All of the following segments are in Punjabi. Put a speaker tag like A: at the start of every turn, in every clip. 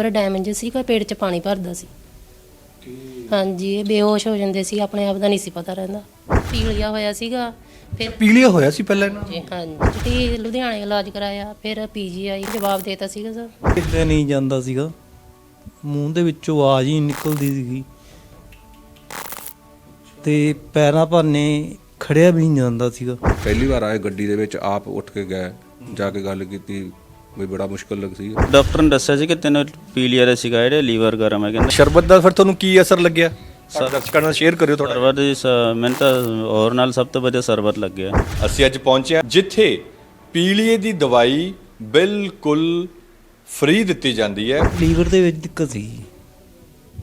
A: ਲੀਵਰ ਡੈਮੇਜ ਸੀਗਾ ਪੇਟ 'ਚ ਪਾਣੀ ਭਰਦਾ ਸੀ। ਹਾਂਜੀ ਇਹ ਬੇਹੋਸ਼ ਹੋ ਜਾਂਦੇ ਸੀ ਆਪਣੇ ਆਪ ਦਾ ਨਹੀਂ ਸੀ ਪਤਾ ਰਹਿੰਦਾ। ਪੀਲੀਆ ਹੋਇਆ ਸੀਗਾ ਫਿਰ
B: ਪੀਲੀਆ ਹੋਇਆ ਸੀ ਪਹਿਲਾਂ ਇਹਨਾਂ
A: ਜੀ ਹਾਂਜੀ। ਚਿੱਟੀ ਲੁਧਿਆਣੇ ਇਲਾਜ ਕਰਾਇਆ ਫਿਰ ਪੀਜੀਆਈ ਜਵਾਬ ਦੇਤਾ ਸੀਗਾ ਸਰ।
C: ਕਿਤੇ ਨਹੀਂ ਜਾਂਦਾ ਸੀਗਾ। ਮੂੰਹ ਦੇ ਵਿੱਚੋਂ ਆਵਾਜ਼ ਹੀ ਨਿਕਲਦੀ ਸੀਗੀ। ਤੇ ਪੈਰਾਂ ਭਾਨੇ ਖੜਿਆ ਵੀ ਨਹੀਂ ਜਾਂਦਾ ਸੀਗਾ।
D: ਪਹਿਲੀ ਵਾਰ ਆਏ ਗੱਡੀ ਦੇ ਵਿੱਚ ਆਪ ਉੱਠ ਕੇ ਗਏ ਜਾ ਕੇ ਗੱਲ ਕੀਤੀ। ਵੀ ਬੜਾ ਮੁਸ਼ਕਲ ਲੱਗ ਸੀ।
E: ਡਾਕਟਰ ਨੇ ਦੱਸਿਆ ਸੀ ਕਿ ਤੈਨੂੰ ਪੀਲੀਅਰ ਸੀਗਾ ਜਿਹੜੇ ਲੀਵਰ ਗਰਮ ਹੈ ਕਹਿੰਦਾ।
B: ਸ਼ਰਬਤ ਦਾ ਫਿਰ ਤੁਹਾਨੂੰ ਕੀ ਅਸਰ ਲੱਗਿਆ? ਦਰਸ਼ਕਾਂ ਨਾਲ ਸ਼ੇਅਰ ਕਰਿਓ ਤੁਹਾਡਾ
E: ਸਰਬਤ ਦੀ ਸ- ਮੈਨੂੰ ਤਾਂ ਹੋਰ ਨਾਲ ਸਭ ਤੋਂ ਵਧੀਆ ਸਰਬਤ ਲੱਗਿਆ।
B: ਅਸੀਂ ਅੱਜ ਪਹੁੰਚੇ ਹਾਂ ਜਿੱਥੇ ਪੀਲੀਏ ਦੀ ਦਵਾਈ ਬਿਲਕੁਲ ਫ੍ਰੀ ਦਿੱਤੀ ਜਾਂਦੀ ਹੈ।
C: ਲੀਵਰ ਦੇ ਵਿੱਚ ਦਿੱਕਤ ਸੀ।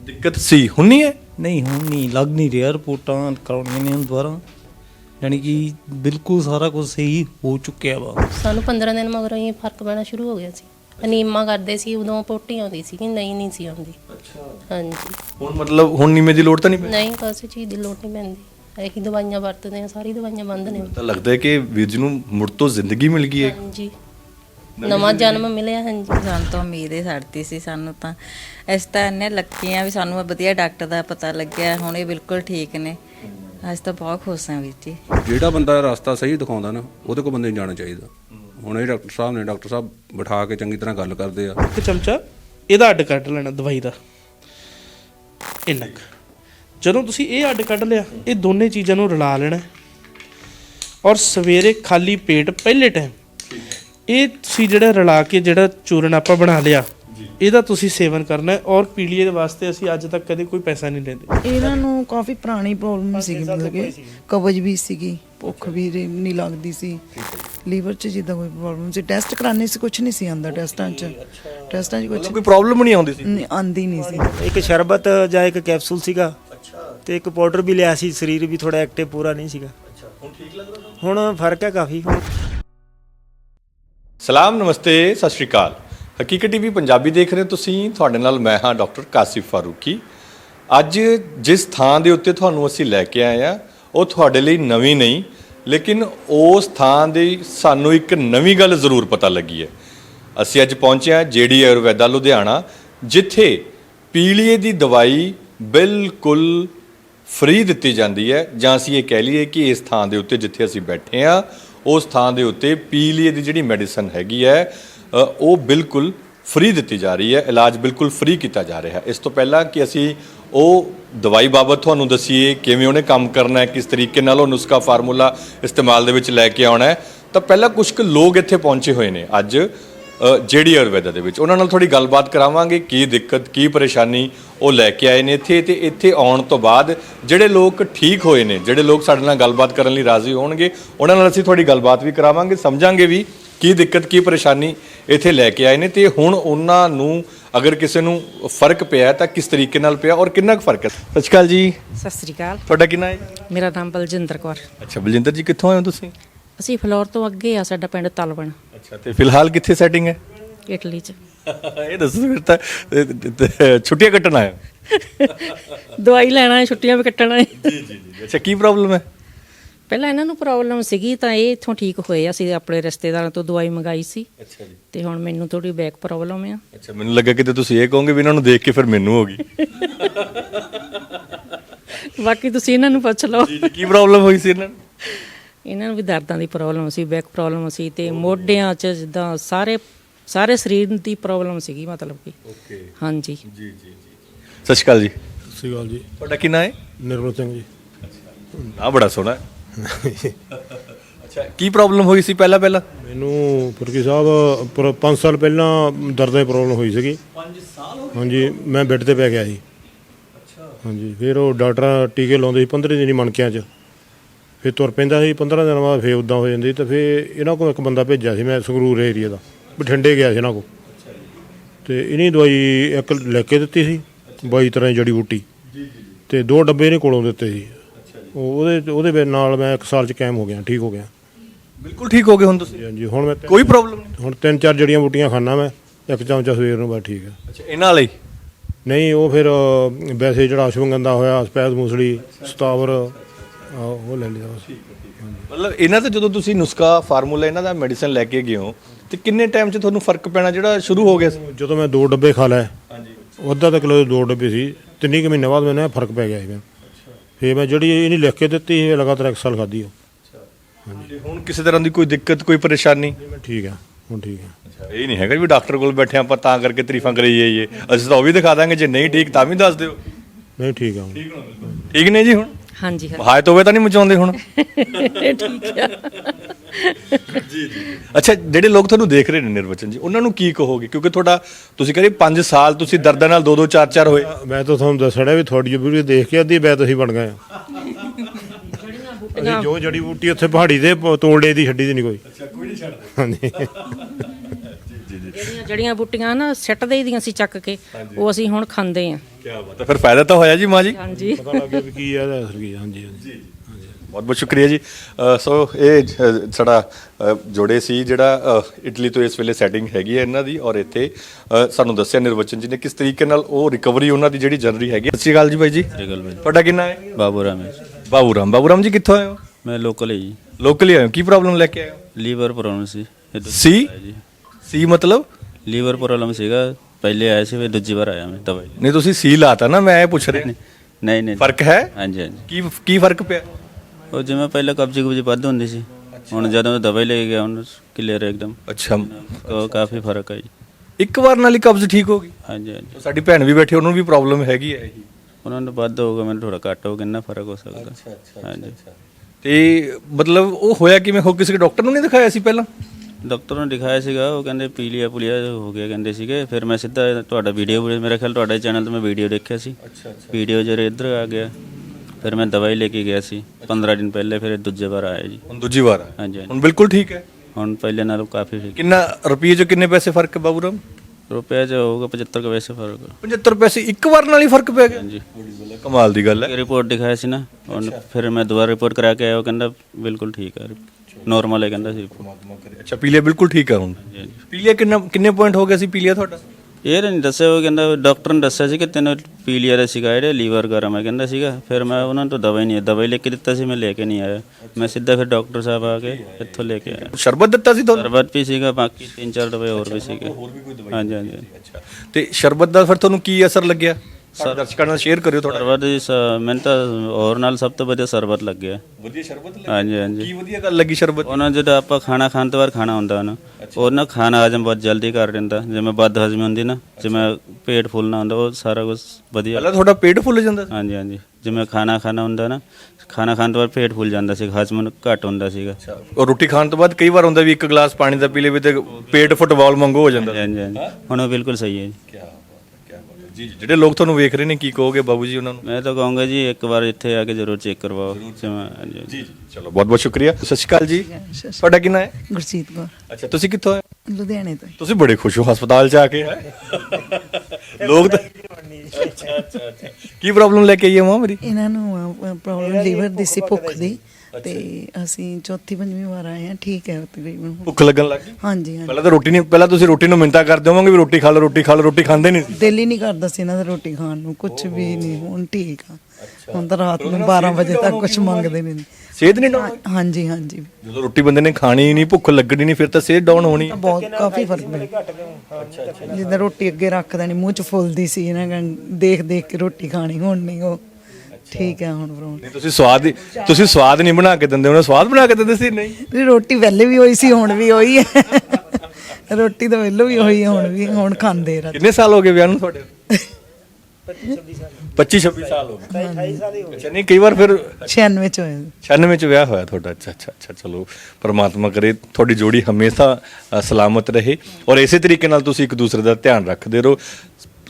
B: ਦਿੱਕਤ ਸੀ। ਹੁਣ ਨਹੀਂ ਹੈ?
C: ਨਹੀਂ ਹੁਣ ਨਹੀਂ। ਲੱਗ ਨਹੀਂ ਰਿਹਾ। ਰਿਪੋਰਟਾਂ ਕਰਾਉਣੀਆਂ ਨੇ ਹੁਣ ਦੁਬਾਰਾ। ਯਾਨੀ ਕਿ ਬਿਲਕੁਲ ਸਾਰਾ ਕੁਝ ਸਹੀ ਹੋ ਚੁੱਕਿਆ ਵਾ।
A: ਸਾਨੂੰ 15 ਦਿਨ ਮਗਰੋਂ ਹੀ ਫ਼ਰਕ ਪੈਣਾ ਸ਼ੁਰੂ ਹੋ ਗਿਆ ਸੀ। ਅਨੀਮਾ ਕਰਦੇ ਸੀ ਉਦੋਂ ਪੋਟੀ ਆਉਂਦੀ ਸੀ ਕਿ ਨਹੀਂ ਨਹੀਂ ਸੀ ਆਉਂਦੀ। ਅੱਛਾ। ਹਾਂਜੀ।
B: ਹੁਣ ਮਤਲਬ ਹੁਣ ਨੀਮੇ ਦੀ ਲੋੜ ਤਾਂ ਨਹੀਂ ਪੈਂਦੀ
A: ਨਹੀਂ ਕਿਸੇ ਚੀਜ਼ ਦੀ ਲੋੜ ਨਹੀਂ ਪੈਂਦੀ। ਇਹੀ ਦਵਾਈਆਂ ਵਰਤਦੇ ਆ ਸਾਰੀ ਦਵਾਈਆਂ ਬੰਦ ਨੇ।
B: ਤਾਂ ਲੱਗਦਾ ਹੈ ਕਿ ਵੀਰ ਜੀ ਨੂੰ ਮੁੜ ਤੋਂ ਜ਼ਿੰਦਗੀ ਮਿਲ ਗਈ ਹੈ।
A: ਹਾਂਜੀ। ਨਵਾਂ ਜਨਮ ਮਿਲਿਆ ਹਾਂਜੀ।
F: ਸਾਨੂੰ ਤਾਂ ਉਮੀਦ ਹੀ ਛੱਡਤੀ ਸੀ ਸਾਨੂੰ ਤਾਂ। ਇਸ ਤਾਂ ਇੰਨੇ ਲੱਕੀ ਆ ਵੀ ਸਾਨੂੰ ਵਧੀਆ ਡਾਕਟਰ ਦਾ ਪਤਾ ਲੱਗਿਆ ਹੁਣ ਇਹ ਬਿਲਕੁਲ ਠੀਕ ਨੇ। ਅਸੀਂ ਤਾਂ ਬਹੁਤ ਖੁਸ਼ ਹਾਂ ਵੀਰ ਜੀ
D: ਜਿਹੜਾ ਬੰਦਾ ਰਸਤਾ ਸਹੀ ਦਿਖਾਉਂਦਾ ਨਾ ਉਹਦੇ ਕੋਲ ਬੰਦੇ ਨੂੰ ਜਾਣਾ ਚਾਹੀਦਾ। ਹੁਣ ਇਹ ਡਾਕਟਰ ਸਾਹਿਬ ਨੇ ਡਾਕਟਰ ਸਾਹਿਬ ਬਿਠਾ ਕੇ ਚੰਗੀ ਤਰ੍ਹਾਂ ਗੱਲ ਕਰਦੇ ਆ।
G: ਇੱਕ ਚਮਚਾ ਇਹਦਾ ਅੱਡ ਕੱਢ ਲੈਣਾ ਦਵਾਈ ਦਾ। ਇੰਨਾ ਕੁ। ਜਦੋਂ ਤੁਸੀਂ ਇਹ ਅੱਡ ਕੱਢ ਲਿਆ ਇਹ ਦੋਨੇ ਚੀਜ਼ਾਂ ਨੂੰ ਰਲਾ ਲੈਣਾ। ਔਰ ਸਵੇਰੇ ਖਾਲੀ ਪੇਟ ਪਹਿਲੇ ਟਾਈਮ ਇਹ ਤੁਸੀਂ ਜਿਹੜਾ ਰਲਾ ਕੇ ਜਿਹੜਾ ਚੂਰਨ ਆਪਾਂ ਬਣਾ ਲਿਆ ਇਹਦਾ ਤੁਸੀਂ ਸੇਵਨ ਕਰਨਾ ਹੈ ਔਰ ਪੀਲੀਏ ਦੇ ਵਾਸਤੇ ਅਸੀਂ ਅੱਜ ਤੱਕ ਕਦੇ ਕੋਈ ਪੈਸਾ ਨਹੀਂ ਲੈਂਦੇ।
H: ਇਹਨਾਂ ਨੂੰ ਕਾਫੀ ਪੁਰਾਣੀ ਪ੍ਰੋਬਲਮ ਸੀਗੀ ਮਤਲਬ ਕਿ ਕਬਜ਼ ਵੀ ਸੀਗੀ ਭੁੱਖ ਵੀ ਰੇ- ਨਹੀਂ ਲੱਗਦੀ ਸੀ। ਲੀਵਰ 'ਚ ਜਿੱਦਾਂ ਕੋਈ ਪ੍ਰੋਬਲਮ ਸੀ। ਟੈਸਟ ਕਰਾਣੇ ਸੀ ਕੁਝ ਨਹੀਂ ਸੀ ਆਂਦਾ ਟੈਸਟਾਂ 'ਚ। ਟੈਸਟਾਂ 'ਚ ਕੁਝ
B: ਕੋਈ ਪ੍ਰੋਬਲਮ ਨਹੀਂ ਆਉਂਦੀ ਸੀ?
H: ਨਹੀਂ ਆਂਦੀ ਨਹੀਂ ਸੀ।
I: ਇੱਕ ਸ਼ਰਬਤ ਜਾਂ ਇੱਕ ਕੈਪਸੂਲ ਸੀਗਾ। ਤੇ ਇੱਕ ਪਾਊਡਰ ਵੀ ਲਿਆ ਸੀ ਸਰੀਰ ਵੀ ਥੋੜਾ ਐਕਟਿਵ ਪੂਰਾ ਨਹੀਂ ਸੀਗਾ। ਹੁਣ ਠੀਕ ਲੱਗਦਾ ਹੁਣ ਫ਼ਰਕ ਹੈ ਕਾਫੀ। ਹੁਣ
B: ਸਲਾਮ ਨਮਸਤੇ ਸਤਿ ਸ਼੍ਰੀ ਅਕਾਲ। ਹਕੀਕਤ ਟੀਵੀ ਪੰਜਾਬੀ ਦੇਖ ਰਹੇ ਹੋ ਤੁਸੀਂ। ਤੁਹਾਡੇ ਨਾਲ ਮੈਂ ਹਾਂ ਡਾਕਟਰ ਕਾਸਿਫ ਫਾਰੂਕੀ। ਅੱਜ ਜਿਸ ਥਾਂ ਦੇ ਉੱਤੇ ਤੁਹਾਨੂੰ ਅਸੀਂ ਲੈ ਕੇ ਆਏ ਆ ਉਹ ਤੁਹਾਡੇ ਲਈ ਨਵੀਂ ਨਹੀਂ, ਲੇਕਿਨ ਉਸ ਥਾਂ ਦੀ ਸਾਨੂੰ ਇੱਕ ਨਵੀਂ ਗੱਲ ਜ਼ਰੂਰ ਪਤਾ ਲੱਗੀ ਹੈ। ਅਸੀਂ ਅੱਜ ਪਹੁੰਚੇ ਹਾਂ ਜੇਡੀ ਆਯੁਰਵੈਦਾ ਲੁਧਿਆਣਾ, ਜਿੱਥੇ ਪੀਲੀਏ ਦੀ ਦਵਾਈ ਬਿਲਕੁਲ ਫ੍ਰੀ ਦਿੱਤੀ ਜਾਂਦੀ ਹੈ, ਜਾਂ ਅਸੀਂ ਇਹ ਕਹਿ ਲਈਏ ਕਿ ਇਸ ਥਾਂ ਦੇ ਉੱਤੇ ਜਿੱਥੇ ਅਸੀਂ ਬੈਠੇ ਆ ਉਸ ਥਾਂ ਦੇ ਉੱਤੇ ਪੀਲੀਏ ਦੀ ਜਿਹੜੀ ਮੈਡੀਸਨ ਹੈਗੀ ਹੈ ਉਹ ਬਿਲਕੁਲ ਫ੍ਰੀ ਦਿੱਤੀ ਜਾ ਰਹੀ ਹੈ ਇਲਾਜ ਬਿਲਕੁਲ ਫ੍ਰੀ ਕੀਤਾ ਜਾ ਰਿਹਾ ਹੈ। ਇਸ ਤੋਂ ਪਹਿਲਾਂ ਕਿ ਅਸੀਂ ਉਹ ਦਵਾਈ ਬਾਬਤ ਤੁਹਾਨੂੰ ਦਸੀਏ ਕਿਵੇਂ ਉਹਨੇ ਕੰਮ ਕਰਨਾ ਹੈ ਕਿਸ ਤਰੀਕੇ ਨਾਲ ਉਹ ਨੁਸਖਾ ਫਾਰਮੂਲਾ ਇਸਤੇਮਾਲ ਦੇ ਵਿੱਚ ਲੈ ਕੇ ਆਉਣਾ ਹੈ ਤਾਂ ਪਹਿਲਾਂ ਕੁਝ ਕੁ ਲੋਕ ਇੱਥੇ ਪਹੁੰਚੇ ਹੋਏ ਨੇ ਅੱਜ ਅ, ਜਿਹੜੀ ਆਯੁਰਵੇਦਾ ਦੇ ਵਿੱਚ। ਉਹਨਾਂ ਨਾਲ ਥੋੜੀ ਗੱਲਬਾਤ ਕਰਾਵਾਂਗੇ ਕੀ ਦਿੱਕਤ ਕੀ ਪਰੇਸ਼ਾਨੀ ਉਹ ਲੈ ਕੇ ਆਏ ਨੇ ਇੱਥੇ ਤੇ ਇੱਥੇ ਆਉਣ ਤੋਂ ਬਾਅਦ ਜਿਹੜੇ ਲੋਕ ਠੀਕ ਹੋਏ ਨੇ ਜਿਹੜੇ ਲੋਕ ਸਾਡੇ ਨਾਲ ਗੱਲਬਾਤ ਕਰਨ ਲਈ ਰਾਜ਼ੀ ਹੋਣਗੇ ਉਹਨਾਂ ਨਾਲ ਅਸੀਂ ਥੋੜੀ ਗੱਲਬਾਤ ਵੀ ਕਰਾਵਾਂਗੇ ਸਮਝਾਂਗੇ ਵੀ ਕੀ ਦਿੱਕਤ ਕੀ ਪਰੇਸ਼ਾਨੀ ਇੱਥੇ ਲੈ ਕੇ ਆਏ ਨੇ ਤੇ ਹੁਣ ਉਹਨਾਂ ਨੂੰ ਅਗਰ ਕਿਸੇ ਨੂੰ ਫ਼ਰਕ ਪਿਆ ਤਾਂ ਕਿਸ ਤਰੀਕੇ ਨਾਲ ਪਿਆ ਔਰ ਕਿੰਨਾ ਕੁ ਫ਼ਰਕ ਹੈ? ਸਤਿ ਸ਼੍ਰੀ ਅਕਾਲ ਜੀ।
J: ਸਤਿ ਸ੍ਰੀ ਅਕਾਲ।
B: ਤੁਹਾਡਾ ਕਿੰਨਾ ਹੈ?
J: ਮੇਰਾ ਨਾਮ ਬਲਜਿੰਦਰ ਕੌਰ।
B: ਅੱਛਾ ਬਲਜਿੰਦਰ ਜੀ ਕਿੱਥੋਂ ਆਏ ਹੋ ਤੁਸੀਂ?
J: ਅਸੀਂ ਫਲੋਰ ਤੋਂ ਅੱਗੇ ਆ ਸਾਡਾ ਪਿੰਡ ਤਲਵਣ।
B: ਅੱਛਾ ਤੇ ਫਿਲਹਾਲ ਕਿੱਥੇ ਸੈਟਿੰਗ ਹੈ?
J: ਇਟਲੀ 'ਚ।
B: ਇਹ ਦੱਸੋ ਫਿਰ ਤਾਂ ਛੁੱਟੀਆਂ ਕੱਟਣ ਆਏ ਹੋ?
J: ਦਵਾਈ ਲੈਣਾ ਹੈ ਛੁੱਟੀਆਂ ਵੀ ਕੱਟਣਾ ਹੈ
B: ਜੀ ਜੀ ਜੀ। ਅੱਛਾ ਕੀ ਪ੍ਰੋਬਲਮ ਹੈ?
J: ਪਹਿਲਾਂ ਇਹਨਾਂ ਨੂੰ ਪ੍ਰੋਬਲਮ ਸੀਗੀ ਤਾਂ ਇਹ ਇੱਥੋਂ ਠੀਕ ਹੋਏ। ਅਸੀਂ ਆਪਣੇ ਰਿਸ਼ਤੇਦਾਰਾਂ ਤੋਂ ਦਵਾਈ ਮੰਗਾਈ ਸੀ।
B: ਅੱਛਾ ਜੀ।
J: ਤੇ ਹੁਣ ਮੈਨੂੰ ਥੋੜੀ ਬੈਕ ਪ੍ਰੋਬਲਮ ਆ।
B: ਅੱਛਾ ਮੈਨੂੰ ਲੱਗਾ ਕਿ ਤੁਸੀਂ ਇਹ ਕਹੋਗੇ ਵੀ ਇਹਨਾਂ ਨੂੰ ਦੇਖ ਕੇ ਫਿਰ ਮੈਨੂੰ ਹੋ ਗਈ।
J: ਬਾਕੀ ਤੁਸੀਂ ਇਹਨਾਂ ਨੂੰ ਪੁੱਛ ਲਓ।
B: ਜੀ ਜੀ ਕੀ ਪ੍ਰੋਬਲਮ ਹੋਈ ਸੀ ਇਹਨਾਂ ਨੂੰ?
J: ਇਹਨਾਂ ਨੂੰ ਵੀ ਦਰਦਾਂ ਦੀ ਪ੍ਰੋਬਲਮ ਸੀ ਬੈਕ ਪ੍ਰੋਬਲਮ ਸੀ ਤੇ ਮੋਢਿਆਂ 'ਚ ਜਿੱਦਾਂ ਸਾਰੇ ਸਾਰੇ ਸਰੀਰ ਦੀ ਪ੍ਰੋਬਲਮ ਸੀਗੀ ਮਤਲਬ ਕਿ।
B: ਓਕੇ
J: ਹਾਂਜੀ।
B: ਜੀ ਜੀ ਜੀ। ਸਤਿ ਸ਼੍ਰੀ ਅਕਾਲ ਜੀ।
K: ਸਤਿ ਸ਼੍ਰੀ ਅਕਾਲ ਜੀ।
B: ਤੁਹਾਡਾ ਕੀ ਨਾਂ ਹੈ?
K: ਨਿਰਮਲ ਸਿੰਘ ਜੀ।
B: ਨਾ ਬੜਾ ਸੋਹਣਾ। ਹੈ ਅੱਛਾ ਕੀ ਪ੍ਰੋਬਲਮ ਹੋਈ ਸੀ ਪਹਿਲਾਂ ਪਹਿਲਾਂ?
K: ਮੈਨੂੰ ਫੁਰਕੀ ਸਾਹਿਬ 5 ਸਾਲ ਪਹਿਲਾਂ ਦਰਦ ਦੀ ਪ੍ਰੋਬਲਮ ਹੋਈ ਸੀਗੀ। 5 ਸਾਲ ਹਾਂਜੀ ਮੈਂ ਬੈੱਡ ਤੇ ਪੈ ਗਿਆ ਸੀ ਅੱਛਾ। ਹਾਂਜੀ ਫਿਰ ਉਹ ਡਾਕਟਰ ਟੀਕੇ ਲਾਉਂਦੇ ਸੀ 15 ਦਿਨੀ ਮਣਕਿਆਂ 'ਚ। ਫਿਰ ਤੁਰ ਪੈਂਦਾ ਸੀ 15 ਦਿਨਾਂ ਬਾਅਦ ਫਿਰ ਉਦਾਂ ਹੋ ਜਾਂਦੀ ਤੇ ਫਿਰ ਇਹਨਾਂ ਕੋਲ ਇੱਕ ਬੰਦਾ ਭੇਜਿਆ ਸੀ ਮੈਂ ਸੰਗਰੂਰ ਏਰੀਆ ਦਾ। ਬਠਿੰਡੇ ਗਿਆ ਸੀ ਇਹਨਾਂ ਕੋਲ। ਤੇ ਇਹਨੇ ਦਵਾਈ ਇੱਕ ਲੈ ਕੇ ਦਿੱਤੀ ਸੀ 22 ਤਰ੍ਹਾਂ ਦੀ ਜੜੀ ਬੂਟੀ। ਤੇ ਦੋ ਡੱਬੇ ਇਹਨੇ ਕੋਲੋਂ ਦਿੱਤੇ ਸੀ। ਉਹਦੇ ਉਹਦੇ ਵਿੱਚ ਨਾਲ ਮੈਂ ਇੱਕ ਸਾਲ ਚ ਕਾਇਮ ਹੋ ਗਿਆ ਠੀਕ ਹੋ ਗਿਆ।
B: ਬਿਲਕੁਲ ਠੀਕ ਹੋ ਗਏ ਹੁਣ ਤੁਸੀਂ?
K: ਹਾਂਜੀ ਹੁਣ ਮੈਂ ਤਿੰਨ-
B: ਕੋਈ ਪ੍ਰੋਬਲਮ ਨਹੀਂ?
K: ਹੁਣ ਤਿੰਨ ਚਾਰ ਜੜੀਆਂ ਬੂਟੀਆਂ ਖਾਣਾ ਮੈਂ ਇੱਕ ਚਮਚਾ ਸਵੇਰ ਨੂੰ ਬਸ ਠੀਕ ਹੈ।
B: ਅੱਛਾ ਇਹਨਾਂ ਲਈ?
K: ਨਹੀਂ ਉਹ ਫਿਰ ਵੈਸੇ ਜਿਹੜਾ ਅਸ਼ਵਗੰਧਾ ਹੋਇਆ ਸਪੈਦ ਮੂਸਲੀ ਸਤਾਵਰ ਉਹ ਲੈ ਲਿਆ ਬਸ।
B: ਮਤਲਬ ਇਹਨਾਂ ਤੇ ਜਦੋਂ ਤੁਸੀਂ ਨੁਸਖਾ ਫਾਰਮੂਲਾ ਇਹਨਾਂ ਦਾ ਮੈਡੀਸਨ ਲੈ ਕੇ ਗਏ ਹੋ ਤੇ ਕਿੰਨੇ ਟਾਈਮ 'ਚ ਤੁਹਾਨੂੰ ਫ਼ਰਕ ਪੈਣਾ ਜਿਹੜਾ ਸ਼ੁਰੂ ਹੋ ਗਿਆ ਸੀ?
K: ਜਦੋਂ ਮੈਂ ਦੋ ਡੱਬੇ ਖਾ ਲਏ ਉਹ ਅੱਧਾ ਤਾਂ ਕਿਲੋ ਦੇ ਦੋ ਡੱਬੇ ਸੀ ਤਿੰਨੀ ਕੁ ਮਹੀਨੇ ਬਾਅਦ ਮੈਨੂੰ ਇਹ ਫ਼ਰਕ ਪੈ ਗਿਆ ਸੀ। ਮੈਨੂੰ ਫਿਰ ਮੈਂ ਜਿਹੜੀ ਇਹਨੇ ਲਿਖ ਕੇ ਦਿੱਤੀ ਇਹ ਲਗਾਤਾਰ ਇੱਕ ਸਾਲ ਖਾਧੀ ਉਹ
B: ਤੇ ਹੁਣ ਕਿਸੇ ਤਰ੍ਹਾਂ ਦੀ ਕੋਈ ਦਿੱਕਤ ਕੋਈ ਪਰੇਸ਼ਾਨੀ?
K: ਮੈਂ ਠੀਕ ਆ ਹੁਣ ਠੀਕ ਆ।
B: ਇਹ ਨਹੀਂ ਹੈਗਾ ਵੀ ਡਾਕਟਰ ਕੋਲ ਬੈਠੇ ਆਪਾਂ ਤਾਂ ਕਰਕੇ ਤਾਰੀਫਾਂ ਕਰੀ ਜਾਈਏ। ਅਸੀਂ ਤਾਂ ਉਹ ਵੀ ਦਿਖਾ ਦਾਂਗੇ ਜੇ ਨਹੀਂ ਠੀਕ ਤਾਂ ਵੀ ਦੱਸ ਦਿਓ।
K: ਨਹੀਂ ਠੀਕ ਆ ਹੁਣ।
B: ਠੀਕ ਨੇ ਜੀ ਹੁਣ?
J: ਹਾਂਜੀ
B: ਹਾਇ ਤੋਵੇ ਤਾਂ ਨਹੀਂ ਮਚਾਉਂਦੇ ਹੁਣ?
J: ਠੀਕ ਆ।
B: ਅੱਛਾ ਜਿਹੜੇ ਲੋਕ ਤੁਹਾਨੂੰ ਦੇਖ ਰਹੇ ਨੇ ਨਿਰਵਚਨ ਜੀ ਉਹਨਾਂ ਨੂੰ ਕੀ ਕਹੋਗੇ? ਕਿਉਂਕਿ ਤੁਹਾਡਾ ਤੁਸੀਂ ਕਹਿੰਦੇ 5 ਸਾਲ ਤੁਸੀਂ ਦਰਦਾਂ ਨਾਲ 2 2 4 4 ਹੋਏ।
K: ਮੈਂ ਤਾਂ ਤੁਹਾਨੂੰ ਦੱਸਣਾ ਵੀ ਤੁਹਾਡੀ ਵੀਡੀਓ ਦੇਖ ਕੇ ਅੱਧੀ ਬੈਤ ਅਸੀਂ ਬਣ ਗਏ ਆ ਅਸੀਂ ਜੋ ਜੜੀ ਬੂਟੀ ਉੱਥੇ ਪਹਾੜੀ ਤੇ ਪ- ਤੋੜੇ ਦੀ ਛੱਡੀ ਦੀ ਨਹੀਂ ਕੋਈ। ਅੱਛਾ ਕੋਈ ਨਹੀਂ ਛੱਡਦਾ। ਹਾਂਜੀ।
J: ਜਿਹੜੀਆਂ ਜੜੀਆਂ ਬੂਟੀਆਂ ਨਾ ਸਿੱਟ ਦੇਈਆਂ ਸੀ ਚੱਕ ਕੇ ਉਹ ਅਸੀਂ ਹੁਣ ਖਾਂਦੇ ਆ
B: ਕੀ ਬਾਤ ਹੈ। ਫਿਰ ਫਾਇਦਾ ਤਾਂ ਹੋਇਆ ਜੀ ਮਾਂ ਜੀ?
J: ਹਾਂਜੀ।
K: ਪਤਾ ਲੱਗ ਗਿਆ ਵੀ ਕੀ ਆ ਇਹਦਾ ਅਸਰ ਕੀ ਹਾਂਜੀ ਹਾਂਜੀ।
B: ਬਹੁਤ ਬਹੁਤ ਸ਼ੁਕਰੀਆ ਜੀ। ਸੋ ਇਹ ਸਾਡਾ ਜੋੜੇ ਸੀ ਜਿਹੜਾ ਇਟਲੀ ਤੋਂ ਇਸ ਵੇਲੇ ਸੈਟਿੰਗ ਹੈਗੀ ਹੈ ਇਹਨਾਂ ਦੀ ਔਰ ਇੱਥੇ ਸਾਨੂੰ ਦੱਸਿਆ ਨਿਰਵਚਨ ਜੀ ਨੇ ਕਿਸ ਤਰੀਕੇ ਨਾਲ ਉਹ ਰਿਕਵਰੀ ਉਹਨਾਂ ਦੀ ਜਿਹੜੀ ਜਨਰੀ ਹੈਗੀ ਹੈ। ਸਤਿ ਸ਼੍ਰੀ ਅਕਾਲ ਜੀ ਬਾਈ ਜੀ।
E: ਗੱਲ ਬਾਈ
B: ਤੁਹਾਡਾ ਕਿੰਨਾ ਹੈ?
E: ਬਾਬੂ ਰਾਮ ਹੈ
B: ਬਾਬੂ ਰਾਮ। ਬਾਬੂ ਰਾਮ ਜੀ ਕਿੱਥੋਂ ਆਏ ਹੋ?
E: ਮੈਂ ਲੋਕਲ ਹੀ ਜੀ।
B: ਲੋਕਲੀ ਆਏ ਹੋ। ਕੀ ਪ੍ਰੋਬਲਮ ਲੈ ਕੇ ਆਏ ਹੋ?
E: ਲੀਵਰ ਪ੍ਰੋਬਲਮ ਸੀ।
B: ਸੀ? ਸੀ ਮਤਲਬ?
E: ਲੀਵਰ ਪ੍ਰੋਬਲਮ ਸੀਗਾ ਪਹਿਲੇ ਆਇਆ ਸੀ ਫਿਰ ਦੂਜੀ ਵਾਰ ਆਇਆ ਮੈਂ ਦਵਾਈ
B: ਨਹੀਂ ਤੁਸੀਂ ਸੀ ਲਾਤਾ ਨਾ ਮੈਂ ਇਹ ਪੁੱਛ ਰਿਹਾ।
E: ਨਹੀਂ ਨਹੀਂ
B: ਫ਼ਰਕ ਹੈ?
E: ਹਾਂਜੀ ਹਾਂਜੀ।
B: ਕੀ ਕੀ ਫ਼ਰਕ ਪਿਆ?
E: ਉਹ ਜਿਵੇਂ ਪਹਿਲਾਂ ਕਬਜੀ ਕੁਬਜੀ ਵੱਧ ਹੁੰਦੀ ਸੀ ਹੁਣ ਜਦੋਂ ਮੈਂ ਦਵਾਈ ਲੈ ਗਿਆ ਹੁਣ ਕਲੀਅਰ ਹੈ ਇੱਕਦਮ।
B: ਅੱਛਾ।
E: ਉਹ ਕਾਫੀ ਫ਼ਰਕ ਹੈ ਜੀ।
B: ਇੱਕ ਵਾਰ ਨਾਲ ਹੀ ਕਬਜ਼ ਠੀਕ ਹੋ ਗਈ?
E: ਹਾਂਜੀ ਹਾਂਜੀ।
B: ਸਾਡੀ ਭੈਣ ਵੀ ਬੈਠੀ ਉਹਨੂੰ ਵੀ ਪ੍ਰੋਬਲਮ ਹੈਗੀ ਹੈ ਇਹੀ।
E: ਉਹਨਾਂ ਨੂੰ ਵੱਧ ਹੋਊਗਾ ਮੈਨੂੰ ਥੋੜਾ ਘੱਟ ਹੋਊਗਾ ਕਿੰਨਾ ਫ਼ਰਕ ਹੋ ਸਕਦਾ। ਹਾਂਜੀ।
B: ਤੇ ਮਤਲਬ ਉਹ ਹੋਇਆ ਕਿਵੇਂ? ਹੋ ਕਿਸੇ ਡਾਕਟਰ ਨੂੰ ਨਹੀਂ ਦਿਖਾਇਆ ਸੀ ਪਹਿਲਾਂ?
E: ਡਾਕਟਰ ਨੂੰ ਦਿਖਾਇਆ ਸੀਗਾ ਉਹ ਕਹਿੰਦੇ ਪੀਲੀਆ ਪੁਲੀਆ ਹੋ ਗਿਆ ਕਹਿੰਦੇ ਸੀਗੇ। ਫਿਰ ਮੈਂ ਸਿੱਧਾ ਤੁਹਾਡਾ ਵੀਡੀਓ ਮੇਰੇ ਖਿਆਲ ਤੁਹਾਡੇ ਚੈਨਲ ਤੇ ਮੈਂ ਵੀਡੀਓ ਦੇਖਿਆ ਸੀ। ਅੱਛਾ ਅੱਛਾ। ਵੀਡੀਓ ਜਿਹੜੇ ਇੱਧਰ ਆ ਗਿਆ ਫਿਰ ਮੈਂ ਦਵਾਈ ਲੈ ਕੇ ਗਿਆ ਸੀ। 15 ਦਿਨ ਪਹਿਲੇ ਫਿਰ ਦੂਜੇ ਵਾਰ ਆਇਆ ਜੀ।
B: ਹੁਣ ਦੂਜੀ ਵਾਰ ਆ
E: ਹਾਂਜੀ ਹਾਂਜੀ।
B: ਹੁਣ ਬਿਲਕੁਲ ਠੀਕ ਹੈ?
E: ਹੁਣ ਪਹਿਲੇ ਨਾਲੋਂ ਕਾਫੀ ਠੀਕ।
B: ਕਿੰਨਾ ਰੁਪਏ ਚ ਕਿੰਨੇ ਪੈਸੇ ਫ਼ਰਕ ਹੈ ਬਾਬੂ ਰਾਮ?
E: ਰੁਪਏ ਚ ਹੋਊਗਾ 75 ਕੁ ਵੈਸੇ ਫ਼ਰਕ।
B: 75 ਪੈਸੇ ਇੱਕ ਵਾਰ ਨਾਲ ਹੀ ਫ਼ਰਕ ਪੈ ਗਿਆ?
E: ਹਾਂਜੀ।
B: ਕਮਾਲ ਦੀ ਗੱਲ ਹੈ।
E: ਰਿਪੋਰਟ ਦਿਖਾਇਆ ਸੀ ਨਾ ਹੁਣ ਫਿਰ ਮੈਂ ਦੁਬਾਰਾ ਰਿਪੋਰਟ ਕਰਾ ਕੇ ਆਇਆ ਉਹ ਕਹਿੰਦਾ ਬਿਲਕੁਲ ਠੀਕ ਹੈ ਨਾਰਮਲ ਹੈ ਕਹਿੰਦਾ ਸੀ।
B: ਅੱਛਾ ਪੀਲੀਆ ਬਿਲਕੁਲ ਠੀਕ ਹੈ ਹੁਣ। ਪੀਲੀਆ ਕਿੰਨਾ ਕਿੰਨੇ ਪੁਆਇੰਟ ਹੋ ਗਿਆ ਸੀ ਪੀਲੀਆ ਤੁਹਾਡਾ?
E: ਇਹ ਨਹੀਂ ਦੱਸਿਆ ਉਹ ਕਹਿੰਦਾ ਡਾਕਟਰ ਨੇ ਦੱਸਿਆ ਸੀ ਕਿ ਤੈਨੂੰ ਪੀਲੀਆ ਦਾ ਸੀਗਾ ਇਹਦੇ ਲੀਵਰ ਗਰਮ ਹੈ ਕਹਿੰਦਾ ਸੀਗਾ। ਫਿਰ ਮੈਂ ਉਹਨਾਂ ਤੋਂ ਦਵਾਈ ਨਹੀਂ ਦਵਾਈ ਲਿਖ ਕੇ ਦਿੱਤਾ ਸੀ ਮੈਂ ਲੈ ਕੇ ਨਹੀਂ ਆਇਆ। ਮੈਂ ਸਿੱਧਾ ਫਿਰ ਡਾਕਟਰ ਸਾਹਿਬ ਆ ਕੇ ਇੱਥੋਂ ਲੈ ਕੇ ਆਇਆ।
B: ਸ਼ਰਬਤ ਦਿੱਤਾ ਸੀ ਤੁਹਾਨੂੰ?
E: ਸਰਬਤ ਵੀ ਸੀਗਾ ਬਾਕੀ ਤਿੰਨ ਚਾਰ ਦਵਾਈ ਹੋਰ ਵੀ ਸੀਗੇ। ਹਾਂਜੀ ਹਾਂਜੀ।
B: ਅੱਛਾ। ਤੇ ਸ਼ਰਬਤ ਦਾ ਫਿਰ ਤੁਹਾਨੂੰ ਕੀ ਅਸਰ ਲੱਗਿਆ? ਸਾਡੇ ਦਰਸ਼ਕਾਂ ਨਾਲ ਸ਼ੇਅਰ ਕਰਿਓ ਥੋੜਾ
E: ਸਰਬਤ ਦੀ ਸ- ਮੈਨੂੰ ਤਾਂ ਹੋਰ ਨਾਲ ਸਭ ਤੋਂ ਵਧੀਆ ਸਰਬਤ ਲੱਗਿਆ
B: ਵਧੀਆ ਸ਼ਰਬਤ
E: ਹਾਂਜੀ ਹਾਂਜੀ।
B: ਕੀ ਵਧੀਆ ਗੱਲ ਲੱਗੀ ਸ਼ਰਬਤ?
E: ਉਹਨਾਂ ਜਦੋਂ ਆਪਾਂ ਖਾਣਾ ਖਾਣ ਤੋਂ ਬਾਅਦ ਖਾਣਾ ਹੁੰਦਾ ਨਾ ਉਹ ਨਾ ਖਾਣਾ ਹਜਮ ਬਹੁਤ ਜਲਦੀ ਕਰ ਦਿੰਦਾ। ਜਿਵੇਂ ਬਦ ਹਜਮੀ ਹੁੰਦੀ ਨਾ ਜਿਵੇਂ ਪੇਟ ਫੁੱਲਣਾ ਹੁੰਦਾ ਉਹ ਸਾਰਾ ਕੁਝ ਵਧੀਆ।
B: ਪਹਿਲਾਂ ਤੁਹਾਡਾ ਪੇਟ ਫੁੱਲ ਜਾਂਦਾ ਸੀ?
E: ਹਾਂਜੀ ਹਾਂਜੀ। ਜਿਵੇਂ ਖਾਣਾ ਖਾਣਾ ਹੁੰਦਾ ਨਾ ਖਾਣਾ ਖਾਣ ਤੋਂ ਬਾਅਦ ਪੇਟ ਫੁੱਲ ਜਾਂਦਾ ਸੀ ਹਜਮ ਘੱਟ ਹੁੰਦਾ ਸੀਗਾ।
B: ਔਰ ਰੋਟੀ ਖਾਣ ਤੋਂ ਬਾਅਦ ਕਈ ਵਾਰ ਹੁੰਦਾ ਵੀ ਇੱਕ ਗਲਾਸ ਪਾਣੀ ਦਾ ਪੀ ਲਵੇ ਤੇ ਪੇਟ ਫੁੱਟਬਾਲ ਵਾਂਗੂ ਹੋ ਜਾਂਦਾ।
E: ਹਾਂਜੀ ਹਾਂਜੀ ਹੁਣ ਉਹ ਬਿਲਕੁਲ ਸਹੀ ਹੈ ਜੀ।
B: ਜੀ ਜੀ ਜਿਹੜੇ ਲੋਕ ਤੁਹਾਨੂੰ ਵੇਖ ਰਹੇ ਨੇ ਕੀ ਕਹੋਗੇ ਬਾਬੂ ਜੀ ਉਹਨਾਂ ਨੂੰ?
E: ਮੈਂ ਤਾਂ ਕਹੂੰਗਾ ਜੀ ਇੱਕ ਵਾਰ ਇੱਥੇ ਆ ਕੇ ਜ਼ਰੂਰ ਚੈੱਕ ਕਰਵਾਓ। ਹਾਂਜੀ ਹਾਂਜੀ।
B: ਜੀ ਚਲੋ ਬਹੁਤ ਬਹੁਤ ਸ਼ੁਕਰੀਆ। ਸਤਿ ਸ਼੍ਰੀ ਅਕਾਲ ਜੀ। ਤੁਹਾਡਾ ਕਿੰਨਾ ਹੈ?
H: ਗੁਰਜੀਤ ਕੌਰ।
B: ਅੱਛਾ ਤੁਸੀਂ ਕਿੱਥੋਂ ਆਏ
H: ਲੁਧਿਆਣੇ ਤੋਂ।
B: ਤੁਸੀਂ ਬੜੇ ਖੁਸ਼ ਹੋ ਹਸਪਤਾਲ ਚ ਆ ਕੇ ਹੈ? ਲੋਕ ਤਾਂ ਅੱਛਾ ਅੱਛਾ ਅੱਛਾ। ਕੀ ਪ੍ਰੋਬਲਮ ਲੈ ਕੇ ਆਈ ਹੈ ਮਾਂ ਮੇਰੀ?
H: ਇਹਨਾਂ ਨੂੰ ਪ੍ਰੋਬਲਮ ਲੀਵਰ ਦੀ ਸੀ ਭੁੱਖ ਦੀ। ਤੇ ਅਸੀਂ ਚੌਥੀ ਪੰਜਵੀਂ ਵਾਰ ਆਏ ਹਾਂ ਠੀਕ ਹੈ ਤਕਰੀਬਨ। ਹੁਣ।
B: ਭੁੱਖ ਲੱਗਣ ਲੱਗ ਗਈ?
H: ਹਾਂਜੀ ਹਾਂਜੀ।
B: ਪਹਿਲਾਂ ਤਾਂ ਰੋਟੀ ਨਹੀਂ ਪਹਿਲਾਂ ਤੁਸੀਂ ਰੋਟੀ ਨੂੰ ਮਿੰਤਾ ਕਰਦੇ ਹੋਵੋਗੇ ਵੀ ਰੋਟੀ ਖਾ ਲਓ ਰੋਟੀ ਖਾ ਲਓ ਰੋਟੀ ਖਾਂਦੇ ਨਹੀਂ ਸੀ।
H: ਦਿਲ ਹੀ ਨਹੀਂ ਕਰਦਾ ਸੀ ਇਹਨਾਂ ਦਾ ਰੋਟੀ ਖਾਣ ਨੂੰ ਕੁਝ ਵੀ ਨਹੀਂ ਹੁਣ ਠੀਕ ਆ। ਹੁਣ ਤਾਂ ਰਾਤ ਨੂੰ 12 ਵਜੇ ਤੱਕ ਕੁਝ ਮੰਗਦੇ ਨਹੀਂ।
B: ਸਿਹਤ ਨਹੀਂ ਡਾਊਨ
H: ਹਾਂਜੀ ਹਾਂਜੀ।
B: ਜਦੋਂ ਰੋਟੀ ਬੰਦੇ ਨੇ ਖਾਣੀ ਹੀ ਨਹੀਂ ਭੁੱਖ ਲੱਗਣੀ ਨਹੀਂ ਫਿਰ ਤਾਂ ਸਿਹਤ ਡਾਊਨ ਹੋਣੀ। ਹੈ।
H: ਬਹੁਤ ਕਾਫੀ ਫ਼ਰਕ ਪਿਆ ਜਿੱਦਾਂ ਰੋਟੀ ਅੱਗੇ ਰੱਖ ਦੇਣੀ ਮੂੰਹ ਚ ਫੁੱਲਦੀ ਸੀ ਇਹਨਾਂ ਕਹਿਣ ਦੇਖ ਦੇਖ ਕੇ ਰੋਟੀ ਖਾਣੀ ਹੁਣ ਨਹੀਂ ਉਹ। ਠੀਕ ਹੈ ਹੁਣ ਪ੍ਰੋਬਲਮ
B: ਨਹੀਂ ਤੁਸੀਂ ਸਵਾਦ ਹੀ ਤੁਸੀਂ ਸਵਾਦ ਨਹੀਂ ਬਣਾ ਕੇ ਦਿੰਦੇ ਉਹਨੇ ਸਵਾਦ ਬਣਾ ਕੇ ਦਿੰਦੇ ਸੀ ਨਹੀਂ?
H: ਰੋਟੀ ਪਹਿਲੇ ਵੀ ਹੋਈ ਸੀ ਹੁਣ ਵੀ ਹੋਈ ਹੈ। ਰੋਟੀ ਤਾਂ ਪਹਿਲਾਂ ਵੀ ਹੋਈ ਹੈ ਹੁਣ ਵੀ ਹੁਣ ਖਾਂਦੇ ਰਾਤ।
B: ਕਿੰਨੇ ਸਾਲ ਹੋ ਗਏ ਵਿਆਹ ਨੂੰ ਤੁਹਾਡੇ? 25 26 ਸਾਲ ਹੋ ਗਏ। 28 ਸਾਲ ਹੀ ਹੋ ਗਏ। ਅੱਛਾ ਨਹੀਂ ਕਈ ਵਾਰ ਫਿਰ
H: 96 ਚ ਹੋਇਆ।
B: 96 ਚ ਵਿਆਹ ਹੋਇਆ ਤੁਹਾਡਾ। ਅੱਛਾ ਅੱਛਾ ਅੱਛਾ ਚਲੋ ਪਰਮਾਤਮਾ ਕਰੇ ਤੁਹਾਡੀ ਜੋੜੀ ਹਮੇਸ਼ਾ ਅ, ਸਲਾਮਤ ਰਹੇ। ਔਰ ਇਸੇ ਤਰੀਕੇ ਨਾਲ ਤੁਸੀਂ ਇੱਕ ਦੂਸਰੇ ਦਾ ਧਿਆਨ ਰੱਖਦੇ ਰਹੋ।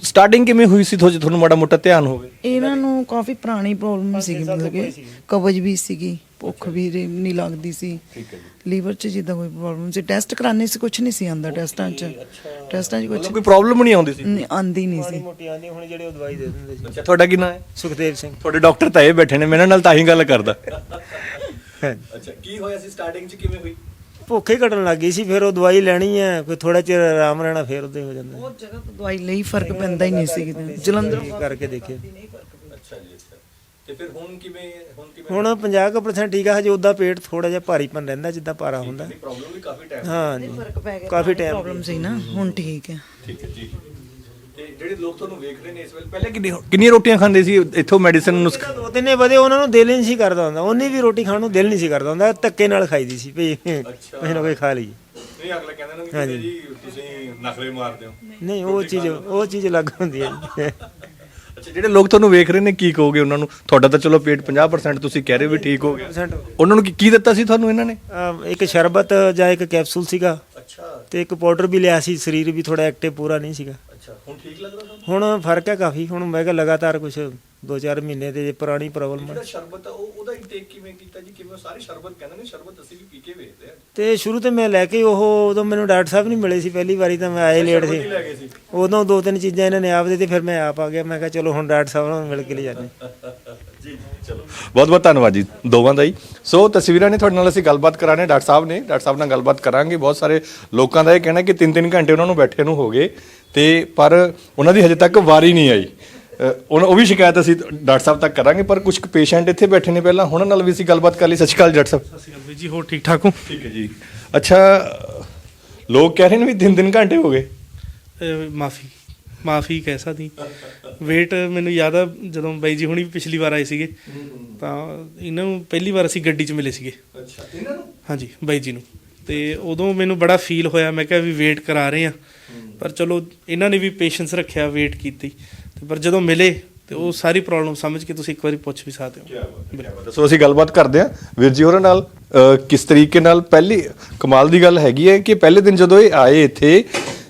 B: ਸਟਾਰਟਿੰਗ ਕਿਵੇਂ ਹੋਈ ਸੀ ਤੁਹਾਨੂੰ ਤੁਹਾਨੂੰ ਮਾੜਾ ਮੋਟਾ ਧਿਆਨ ਹੋਵੇ।
H: ਇਹਨਾਂ ਨੂੰ ਕਾਫੀ ਪੁਰਾਣੀ ਪ੍ਰੋਬਲਮ ਸੀਗੀ ਮਤਲਬ ਕਿ ਕਬਜ਼ ਵੀ ਸੀਗੀ ਭੁੱਖ ਵੀ ਰੇ- ਨਹੀਂ ਲੱਗਦੀ ਸੀ। ਲੀਵਰ 'ਚ ਜਿੱਦਾਂ ਕੋਈ ਪ੍ਰੋਬਲਮ ਸੀ। ਟੈਸਟ ਕਰਾਣੇ ਸੀ ਕੁਝ ਨਹੀਂ ਸੀ ਆਂਦਾ ਟੈਸਟਾਂ 'ਚ। ਟੈਸਟਾਂ 'ਚ ਕੁਝ
B: ਕੋਈ ਪ੍ਰੋਬਲਮ ਨਹੀਂ ਆਉਂਦੀ ਸੀ?
H: ਆਂਦੀ ਨਹੀਂ ਸੀ।
I: ਮੋਟੀ ਆਂਦੀ ਹੁਣ ਜਿਹੜੇ ਉਹ ਦਵਾਈ ਦੇ ਦਿੰਦੇ ਸੀ।
B: ਅੱਛਾ ਤੁਹਾਡਾ ਕੀ ਨਾਂ ਹੈ?
I: ਸੁਖਦੇਵ ਸਿੰਘ।
B: ਤੁਹਾਡੇ ਡਾਕਟਰ ਤਾਂ ਇਹ ਬੈਠੇ ਨੇ ਮੇਰੇ ਨਾਲ ਤਾਂ ਹੀ ਗੱਲ ਕਰਦਾ। ਅੱਛਾ ਕੀ ਹੋਇਆ ਸੀ? ਸਟਾਰਟਿੰਗ ਚ ਕਿਵੇਂ ਹੋਈ?
I: ਭੁੱਖ ਹੀ ਘਟਣ ਲੱਗ ਗਈ ਸੀ ਫਿਰ ਉਹ ਦਵਾਈ ਲੈਣੀ ਹੈ ਕੋਈ ਥੋੜਾ ਚਿਰ ਆਰਾਮ ਰਹਿਣਾ ਫਿਰ ਉਹਦੇ ਹੋ ਜਾਂਦਾ।
H: ਬਹੁਤ ਜਗ੍ਹਾ ਤੋਂ ਦਵਾਈ ਲਈ ਫ਼ਰਕ ਪੈਂਦਾ ਹੀ ਨਹੀਂ ਸੀ ਕਿਤੇ। ਜਲੰਧਰ
I: ਕਰਕੇ ਦੇਖਿਆ
B: ਅੱਛਾ ਜੀ ਅੱਛਾ। ਤੇ ਫਿਰ ਹੁਣ ਕਿਵੇਂ ਹੁਣ ਕਿਵੇਂ?
I: ਹੁਣ 50% ਠੀਕ ਆ ਹਜੇ ਉਹਦਾ ਪੇਟ ਥੋੜਾ ਜਿਹਾ ਭਾਰੀਪਨ ਰਹਿੰਦਾ ਜਿੱਦਾਂ ਭਾਰਾ ਹੁੰਦਾ।
B: ਪ੍ਰੋਬਲਮ ਵੀ ਕਾਫੀ ਟਾਈਮ
I: ਹਾਂ ਜੀ
H: ਫ਼ਰਕ ਪੈ ਗਿਆ
I: ਕਾਫੀ ਟਾਈਮ
H: ਪ੍ਰੋਬਲਮ ਸੀ ਨਾ ਹੁਣ ਠੀਕ ਹੈ।
B: ਠੀਕ ਹੈ ਜੀ। ਤੇ ਜਿਹੜੇ ਲੋਕ ਤੁਹਾਨੂੰ ਵੇਖ ਰਹੇ ਨੇ ਇਸ ਵੇਲੇ ਪਹਿਲੇ ਕਿੰਨੀ ਕਿੰਨੀਆਂ ਰੋਟੀਆਂ ਖਾਂਦੇ ਸੀ ਇੱਥੋਂ ਮੈਡੀਸਨ ਨੁਸਖਾ
I: ਦੋ ਤਿੰਨੇ ਵਧੇ ਉਹਨਾਂ ਨੂੰ ਦਿਲ ਨਹੀਂ ਸੀ ਕਰਦਾ ਹੁੰਦਾ ਉਹਨੇ ਵੀ ਰੋਟੀ ਖਾਣ ਨੂੰ ਦਿਲ ਨਹੀਂ ਸੀ ਕਰਦਾ ਹੁੰਦਾ ਧੱਕੇ ਨਾਲ ਖਾਈਦੀ ਸੀ ਭਈ ਕੋਈ ਨਾ ਕੋਈ ਖਾ ਲਈ
B: ਨਹੀਂ ਅਗਲਾ ਕਹਿੰਦਾ ਨਾ
I: ਹਾਂਜੀ।
B: ਜੀ ਤੁਸੀਂ ਨਖਰੇ ਮਾਰਦੇ ਹੋ
I: ਨਹੀਂ ਉਹ ਚੀਜ਼ ਉਹ ਚੀਜ਼ ਅਲੱਗ ਹੁੰਦੀ ਹੈ।
B: ਅੱਛਾ ਜਿਹੜੇ ਲੋਕ ਤੁਹਾਨੂੰ ਵੇਖ ਰਹੇ ਨੇ ਕੀ ਕਹੋਗੇ ਉਹਨਾਂ ਨੂੰ? ਤੁਹਾਡਾ ਤਾਂ ਚਲੋ ਪੇਟ 50% ਤੁਸੀਂ ਕਹਿ ਰਹੇ ਹੋ ਵੀ ਠੀਕ ਹੋ ਗਿਆ।
I: 50%
B: ਉਹਨਾਂ ਨੂੰ ਕੀ- ਕੀ ਦਿੱਤਾ ਸੀ ਤੁਹਾਨੂੰ ਇਹਨਾਂ ਨੇ?
I: ਅਮ ਇੱਕ ਸ਼ਰਬਤ ਜਾਂ ਇੱਕ ਕੈਪਸੂਲ ਸੀਗਾ।
B: ਅੱਛਾ।
I: ਤੇ ਇੱਕ ਪਾਊਡਰ ਵੀ ਲਿਆ ਸੀ ਸਰੀਰ ਵੀ ਥੋੜਾ ਐਕਟਿਵ ਪੂਰਾ ਨਹੀਂ ਸੀਗਾ।
B: ਅੱਛਾ ਹੁਣ ਠੀਕ ਲੱਗ ਰਿਹਾ ਤੁਹਾਨੂੰ?
I: ਹੁਣ ਫ਼ਰਕ ਹੈ ਕਾਫੀ ਹੁਣ ਮੈਂ ਕਿਹਾ ਲਗਾਤਾਰ ਕੁਝ 2-4 ਮਹੀਨੇ ਤੇ ਜੇ ਪੁਰਾਣੀ ਪ੍ਰੋਬਲਮ
B: ਜਿਹੜਾ ਸ਼ਰਬਤ ਆ ਉਹ ਉਹਦਾ ਇਨਟੇਕ ਕਿਵੇਂ ਕੀਤਾ ਜੀ? ਕਿਵੇਂ ਉਹ ਸਾਰੇ ਸ਼ਰਬਤ ਕਹਿੰਦੇ ਨੇ ਸ਼ਰਬਤ ਅਸੀਂ ਵੀ ਪੀ ਕੇ ਵੇਖਦੇ ਆ।
I: ਤੇ ਸ਼ੁਰੂ ਤੇ ਮੈਂ ਲੈ ਕੇ ਉਹ ਉਦੋਂ ਮੈਨੂੰ ਡਾਕਟਰ ਸਾਹਿਬ ਨਹੀਂ ਮਿਲੇ ਸੀ ਪਹਿਲੀ ਵਾਰੀ ਤਾਂ ਮੈਂ ਆਏ ਲੇਟ ਸੀ।
B: ਲੈ ਗਏ ਸੀ।
I: ਉਦੋਂ ਦੋ ਤਿੰਨ ਚੀਜ਼ਾਂ ਇਹਨਾਂ ਨੇ ਆਪ ਦੇ ਤੇ ਫਿਰ ਮੈਂ ਆਪ ਆ ਗਿਆ। ਮੈਂ ਕਿਹਾ ਚਲੋ ਹੁਣ ਡਾਕਟਰ ਸਾਹਿਬ ਨਾਲ ਮਿਲ ਕੇ ਲੈ ਜਾਂਦੇ।
B: ਜੀ ਚਲੋ। ਬਹੁਤ ਬਹੁਤ ਧੰਨਵਾਦ ਜੀ ਦੋਵਾਂ ਦਾ ਹੀ। ਸੋ ਤਸਵੀਰਾਂ ਨੇ ਤੁਹਾਡੇ ਨਾਲ ਅਸੀਂ ਗੱਲਬਾਤ ਕਰਾਣੇ ਡਾਕਟਰ ਸਾਹਿਬ ਨੇ। ਡਾਕਟਰ ਸਾਹਿਬ ਨਾਲ ਗੱਲਬਾਤ ਕਰਾਂਗੇ। ਬਹੁਤ ਸਾਰੇ ਲੋਕਾਂ ਦਾ ਇਹ ਕਹਿਣਾ ਕਿ 3-3 ਘੰਟੇ ਉਹਨਾਂ ਨੂੰ ਬੈਠੇ ਨੂੰ ਹੋ ਗਏ। ਤੇ ਪਰ ਉਹਨਾਂ ਦੀ ਹਜੇ ਤੱਕ ਵਾਰੀ ਨਹੀਂ ਆਈ। ਹੁਣ ਉਹ ਵੀ ਸ਼ਿਕਾਇਤ ਅਸੀਂ ਡਾਕਟਰ ਸਾਹਿਬ ਤੱਕ ਕਰਾਂਗੇ ਪਰ ਕੁਝ ਪੇਸ਼ੈਂਟ ਇੱਥੇ ਬੈਠੇ ਨੇ ਪਹਿਲਾਂ ਉਹਨਾਂ ਨਾਲ ਵੀ ਅਸੀਂ ਗੱਲਬਾਤ ਕਰ ਲਈ। ਸਤਿ ਸ਼੍ਰੀ ਅਕਾਲ ਡਾਕਟਰ ਸਾਹਿਬ।
G: ਸਤਿ ਸ਼੍ਰੀ ਅਕਾਲ ਜੀ ਹੋਰ ਠੀਕ ਠਾਕ ਹੋ?
B: ਠੀਕ ਹੈ ਜੀ। ਅੱਛਾ ਲੋਕ ਕਹਿ ਰਹੇ ਨੇ ਵੀ 3-3 ਘੰਟੇ ਹੋ ਗਏ।
G: ਮਾਫੀ ਮਾਫੀ ਕਹਿ ਸਕਦੀ। ਵੇਟ ਮੈਨੂੰ ਯਾਦ ਆ ਜਦੋਂ ਬਾਈ ਜੀ ਹੁਣੀ ਪਿਛਲੀ ਵਾਰ ਆਏ ਸੀਗੇ ਤਾਂ ਇਹਨਾਂ ਨੂੰ ਪਹਿਲੀ ਵਾਰ ਅਸੀਂ ਗੱਡੀ 'ਚ ਮਿਲੇ ਸੀਗੇ।
B: ਅੱਛਾ ਇਹਨਾਂ ਨੂੰ?
G: ਹਾਂਜੀ ਬਾਈ ਜੀ ਨੂੰ। ਤੇ ਉਦੋਂ ਮੈਨੂੰ ਬੜਾ ਫੀਲ ਹੋਇਆ ਮੈਂ ਕਿਹਾ ਵੀ ਵੇਟ ਕਰਾ ਰਹੇ ਆ ਪਰ ਚਲੋ ਇਹਨਾਂ ਨੇ ਵੀ ਪੇਸ਼ੈਂਸ ਰੱਖਿਆ ਵੇਟ ਕੀਤੀ। ਤੇ ਪਰ ਜਦੋਂ ਮਿਲੇ ਤੇ ਉਹ ਸਾਰੀ ਪ੍ਰੋਬਲਮ ਸਮਝ ਕੇ ਤੁਸੀਂ ਇੱਕ ਵਾਰੀ ਪੁੱਛ ਵੀ ਸਕਦੇ ਹੋ।
B: ਸੋ ਅਸੀਂ ਗੱਲਬਾਤ ਕਰਦੇ ਹਾਂ ਵੀਰ ਜੀ ਹੋਰਾਂ ਨਾਲ ਅ, ਕਿਸ ਤਰੀਕੇ ਨਾਲ ਪਹਿਲੀ ਕਮਾਲ ਦੀ ਗੱਲ ਹੈਗੀ ਹੈ ਕਿ ਪਹਿਲੇ ਦਿਨ ਜਦੋਂ ਇਹ ਆਏ ਇੱਥੇ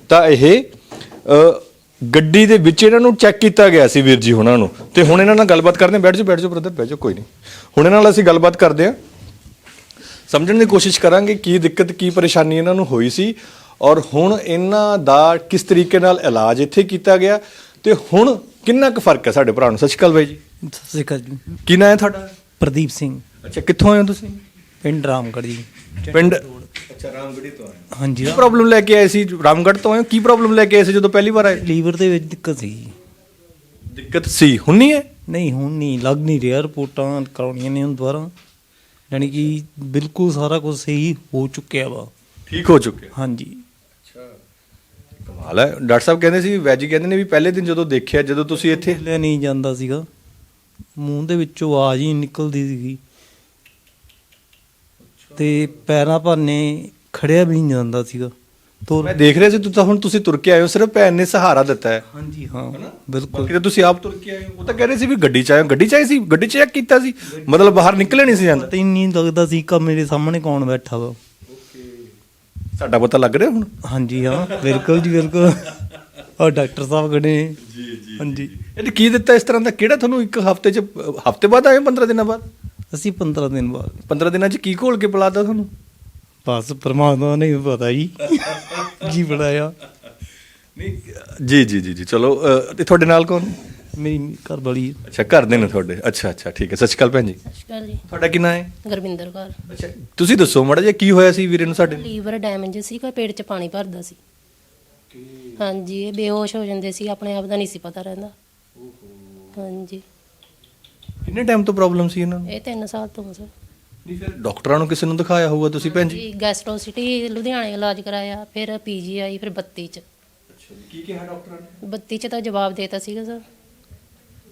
B: ਤਾਂ ਇਹ ਅ, ਗੱਡੀ ਦੇ ਵਿੱਚ ਇਹਨਾਂ ਨੂੰ ਚੈੱਕ ਕੀਤਾ ਗਿਆ ਸੀ ਵੀਰ ਜੀ ਹੋਰਾਂ ਨੂੰ। ਤੇ ਹੁਣ ਇਹਨਾਂ ਨਾਲ ਗੱਲਬਾਤ ਕਰਦੇ ਹਾਂ। ਬੈਠ ਜਾਓ ਬੈਠ ਜਾਓ ਬ੍ਰਦਰ ਬੈਠ ਜਾਓ ਕੋਈ ਨਹੀਂ। ਹੁਣ ਇਹਨਾਂ ਨਾਲ ਅਸੀਂ ਗੱਲਬਾਤ ਕਰਦੇ ਹਾਂ। ਸਮਝਣ ਦੀ ਕੋਸ਼ਿਸ਼ ਕਰਾਂਗੇ ਕੀ ਦਿੱਕਤ ਕੀ ਪਰੇਸ਼ਾਨੀ ਇਹਨਾਂ ਨੂੰ ਹੋਈ ਸੀ। ਔਰ ਹੁਣ ਇਹਨਾਂ ਦਾ ਕਿਸ ਤਰੀਕੇ ਨਾਲ ਇਲਾਜ ਇੱਥੇ ਕੀਤਾ ਗਿਆ। ਤੇ ਹੁਣ ਕਿੰਨਾ ਕੁ ਫ਼ਰਕ ਹੈ ਸਾਡੇ ਭਰਾ ਨੂੰ? ਸਤਿ ਸ਼੍ਰੀ ਅਕਾਲ ਬਾਈ ਜੀ।
C: ਸਤਿ ਸ਼੍ਰੀ ਅਕਾਲ ਜੀ।
B: ਕੀ ਨਾਂ ਹੈ ਤੁਹਾਡਾ?
C: ਪ੍ਰਦੀਪ ਸਿੰਘ।
B: ਅੱਛਾ ਕਿੱਥੋਂ ਆਏ ਹੋ ਤੁਸੀਂ?
C: ਪਿੰਡ ਰਾਮਗੜ੍ਹ ਜੀ।
B: ਪਿੰਡ ਅੱਛਾ ਰਾਮਗੜੀ ਤੋਂ ਆਏ
C: ਹਾਂਜੀ।
B: ਕੀ ਪ੍ਰੋਬਲਮ ਲੈ ਕੇ ਆਏ ਸੀ? ਰਾਮਗੜ੍ਹ ਤੋਂ ਆਏ ਹੋ? ਕੀ ਪ੍ਰੋਬਲਮ ਲੈ ਕੇ ਆਏ ਸੀ ਜਦੋਂ ਪਹਿਲੀ ਵਾਰ ਆਏ
C: ਲੀਵਰ ਦੇ ਵਿੱਚ ਦਿੱਕਤ ਸੀ।
B: ਦਿੱਕਤ ਸੀ। ਹੁਣ ਨਹੀਂ ਹੈ?
C: ਨਹੀਂ ਹੁਣ ਨਹੀਂ। ਲੱਗ ਨਹੀਂ ਰਿਹਾ। ਰਿਪੋਰਟਾਂ ਕਰਾਉਣੀਆਂ ਨੇ ਹੁਣ ਦੁਬਾਰਾ। ਯਾਨੀ ਕਿ ਬਿਲਕੁਲ ਸਾਰਾ ਕੁਝ ਸਹੀ ਹੋ ਚੁੱਕਿਆ ਵਾ।
B: ਠੀਕ ਹੋ ਚੁੱਕੇ
C: ਹਾਂਜੀ।
B: ਕਮਾਲ ਹੈ ਡਾਕਟਰ ਸਾਹਿਬ ਕਹਿੰਦੇ ਸੀ ਵੈਜ ਕਹਿੰਦੇ ਨੇ ਵੀ ਪਹਿਲੇ ਦਿਨ ਜਦੋਂ ਦੇਖਿਆ ਜਦੋਂ ਤੁਸੀਂ ਇੱਥੇ
C: ਹਿੱਲਿਆ ਨਹੀਂ ਜਾਂਦਾ ਸੀਗਾ। ਮੂੰਹ ਦੇ ਵਿੱਚੋਂ ਆਵਾਜ਼ ਹੀ ਨਿਕਲਦੀ ਸੀਗੀ। ਤੇ ਪੈਰਾਂ ਭਾਨੇ ਖੜਿਆ ਵੀ ਨਹੀਂ ਜਾਂਦਾ ਸੀਗਾ। ਤੁਰ
B: ਮੈਂ ਦੇਖ ਰਿਹਾ ਸੀ ਤੁਸੀਂ ਤਾਂ ਹੁਣ ਤੁਸੀਂ ਤੁਰ ਕੇ ਆਏ ਹੋ ਸਿਰਫ ਭੈਣ ਨੇ ਸਹਾਰਾ ਦਿੱਤਾ ਹੈ।
C: ਹਾਂਜੀ ਹਾਂ ਬਿਲਕੁਲ।
B: ਬਾਕੀ ਤਾਂ ਤੁਸੀਂ ਆਪ ਤੁਰ ਕੇ ਆਏ ਹੋ। ਉਹ ਤਾਂ ਕਹਿ ਰਹੇ ਸੀ ਵੀ ਗੱਡੀ ਚ ਆਏ ਹੋ ਗੱਡੀ ਚ ਆਏ ਸੀ ਗੱਡੀ ਚ ਚੈੱਕ ਕੀਤਾ ਸੀ। ਮਤਲਬ ਬਾਹਰ ਨਿਕਲੇ ਨਹੀਂ ਸੀ ਜਾਂਦਾ।
C: ਪਤਾ ਹੀ ਨਹੀਂ ਲੱਗਦਾ ਸੀ ਕਿ ਮੇਰੇ ਸਾਹਮਣੇ ਕੌਣ ਬੈਠਾ ਵਾ।
B: ਸਾਡਾ ਪਤਾ ਲੱਗ ਰਿਹਾ ਹੁਣ?
C: ਹਾਂਜੀ ਹਾਂ ਬਿਲਕੁਲ ਜੀ ਬਿਲਕੁਲ। ਔਰ ਡਾਕਟਰ ਸਾਹਿਬ ਨੇ। ਜੀ ਜੀ ਹਾਂਜੀ।
B: ਇਹਨੇ ਕੀ ਦਿੱਤਾ ਇਸ ਤਰ੍ਹਾਂ ਦਾ? ਕਿਹੜਾ ਤੁਹਾਨੂੰ ਇੱਕ ਹਫ਼ਤੇ ਚ ਹਫ਼ਤੇ ਬਾਅਦ ਆਏ ਹੋ, 15 ਦਿਨਾਂ ਬਾਅਦ?
C: ਅਸੀਂ 15 ਦਿਨ ਬਾਅਦ।
B: 15 ਦਿਨਾਂ ਚ ਕੀ ਘੋਲ ਕੇ ਪਿਲਾਤਾ ਤੁਹਾਨੂੰ?
C: ਬਸ ਪਰਮਾਤਮਾ ਨੇ ਪਤਾ ਜੀ। ਜੀ ਬਣਾਇਆ?
B: ਨਹੀਂ ਜੀ ਜੀ ਜੀ ਜੀ ਚਲੋ ਤੇ ਤੁਹਾਡੇ ਨਾਲ ਕੌਣ?
C: ਮੇਰੀ ਘਰ ਵਾਲੀ।
B: ਅੱਛਾ ਘਰ ਦੇ ਨੇ ਤੁਹਾਡੇ? ਅੱਛਾ ਅੱਛਾ ਠੀਕ ਹੈ। ਸਤਿ ਸ਼੍ਰੀ ਅਕਾਲ ਭੈਣ ਜੀ।
A: ਸਤਿ ਸ਼੍ਰੀ ਅਕਾਲ ਜੀ।
B: ਤੁਹਾਡਾ ਕਿੰਨਾ ਹੈ?
A: ਗੁਰਵਿੰਦਰ ਕੌਰ।
B: ਅੱਛਾ ਤੁਸੀਂ ਦੱਸੋ ਮਾੜਾ ਜਿਹਾ ਕੀ ਹੋਇਆ ਸੀ ਵੀਰੇ ਨੂੰ ਸਾਡੇ ਨੂੰ?
A: ਲੀਵਰ ਡੈਮੇਜ ਸੀਗਾ ਪੇਟ 'ਚ ਪਾਣੀ ਭਰਦਾ ਸੀ। ਹਾਂਜੀ ਇਹ ਬੇਹੋਸ਼ ਹੋ ਜਾਂਦੇ ਸੀ ਆਪਣੇ ਆਪ ਦਾ ਨਹੀਂ ਸੀ ਪਤਾ ਰਹਿੰਦਾ। ਹਾਂਜੀ।
B: ਕਿੰਨੇ ਟਾਈਮ ਤੋਂ ਪ੍ਰੋਬਲਮ ਸੀ ਇਹਨਾਂ ਨੂੰ?
A: ਇਹ 3 ਸਾਲ ਤੋਂ ਸਰ।
B: ਨਹੀਂ ਫਿਰ ਡਾਕਟਰਾਂ ਨੂੰ ਕਿਸੇ ਨੂੰ ਦਿਖਾਇਆ ਹੋਊਗਾ ਤੁਸੀਂ ਭੈਣ ਜੀ?
A: ਜੀ ਗੈਸਟ੍ਰੋਸਿਟੀ ਲੁਧਿਆਣੇ ਇਲਾਜ ਕਰਾਇਆ ਫਿਰ ਪੀਜੀਆਈ ਫਿਰ 32 ਚ।
B: ਕੀ ਕਿਹਾ ਡਾਕਟਰਾਂ ਨੇ?
A: 32 ਚ ਤਾਂ ਜਵਾਬ ਦੇਤਾ ਸੀਗਾ ਸਰ।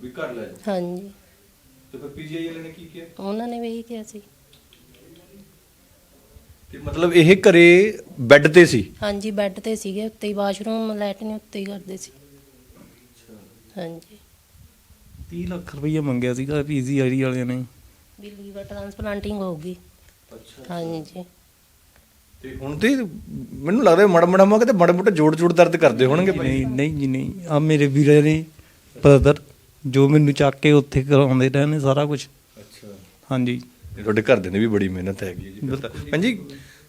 B: ਵੀ ਘਰ ਲੈ ਜਾਓ।
A: ਹਾਂਜੀ।
B: ਤੇ ਫਿਰ ਪੀਜੀਆਈ ਵਾਲੇ ਨੇ ਕੀ ਕਿਹਾ?
A: ਉਹਨਾਂ ਨੇ ਵੀ ਇਹੀ ਕਿਹਾ ਸੀ।
B: ਤੇ ਮਤਲਬ ਇਹ ਘਰੇ ਬੈੱਡ ਤੇ ਸੀ?
A: ਹਾਂਜੀ ਬੈੱਡ ਤੇ ਸੀਗੇ ਉੱਤੇ ਹੀ ਵਾਸ਼ਰੂਮ ਲੈਟਰਿਨ ਉੱਤੇ ਹੀ ਕਰਦੇ ਸੀ। ਹਾਂਜੀ।
C: 30 ਲੱਖ ਰੁਪਈਆ ਮੰਗਿਆ ਸੀਗਾ ਪੀਜੀਆਈ ਵਾਲਿਆਂ ਨੇ।
A: ਵੀ ਲੀਵਰ ਟ੍ਰਾਂਸਪਲਾਂਟਿੰਗ ਹੋਊਗੀ ਹਾਂਜੀ।
B: ਤੇ ਹੁਣ ਤੇ ਮੈਨੂੰ ਲੱਗਦਾ ਮੜਾ ਮੜਾ ਮਾ ਕਿਤੇ ਮੜਾ ਮੋਟਾ ਜੋੜ ਜੋੜ ਦਰਦ ਕਰਦੇ ਹੋਣਗੇ
C: ਨਹੀਂ ਨਹੀਂ ਜੀ ਨਹੀਂ। ਆ ਮੇਰੇ ਵੀਰੇ ਨੇ ਬ੍ਰਦਰ ਜੋ ਮੈਨੂੰ ਚੱਕ ਕੇ ਉੱਥੇ ਕਰਾਉਂਦੇ ਰਹੇ ਨੇ ਸਾਰਾ ਕੁਝ
B: ਅੱਛਾ।
C: ਹਾਂਜੀ।
B: ਤੁਹਾਡੇ ਘਰ ਦੇ ਨੇ ਵੀ ਬੜੀ ਮਿਹਨਤ ਹੈਗੀ ਜੀ। ਫਿਰ ਤਾਂ। ਭੈਣ ਜੀ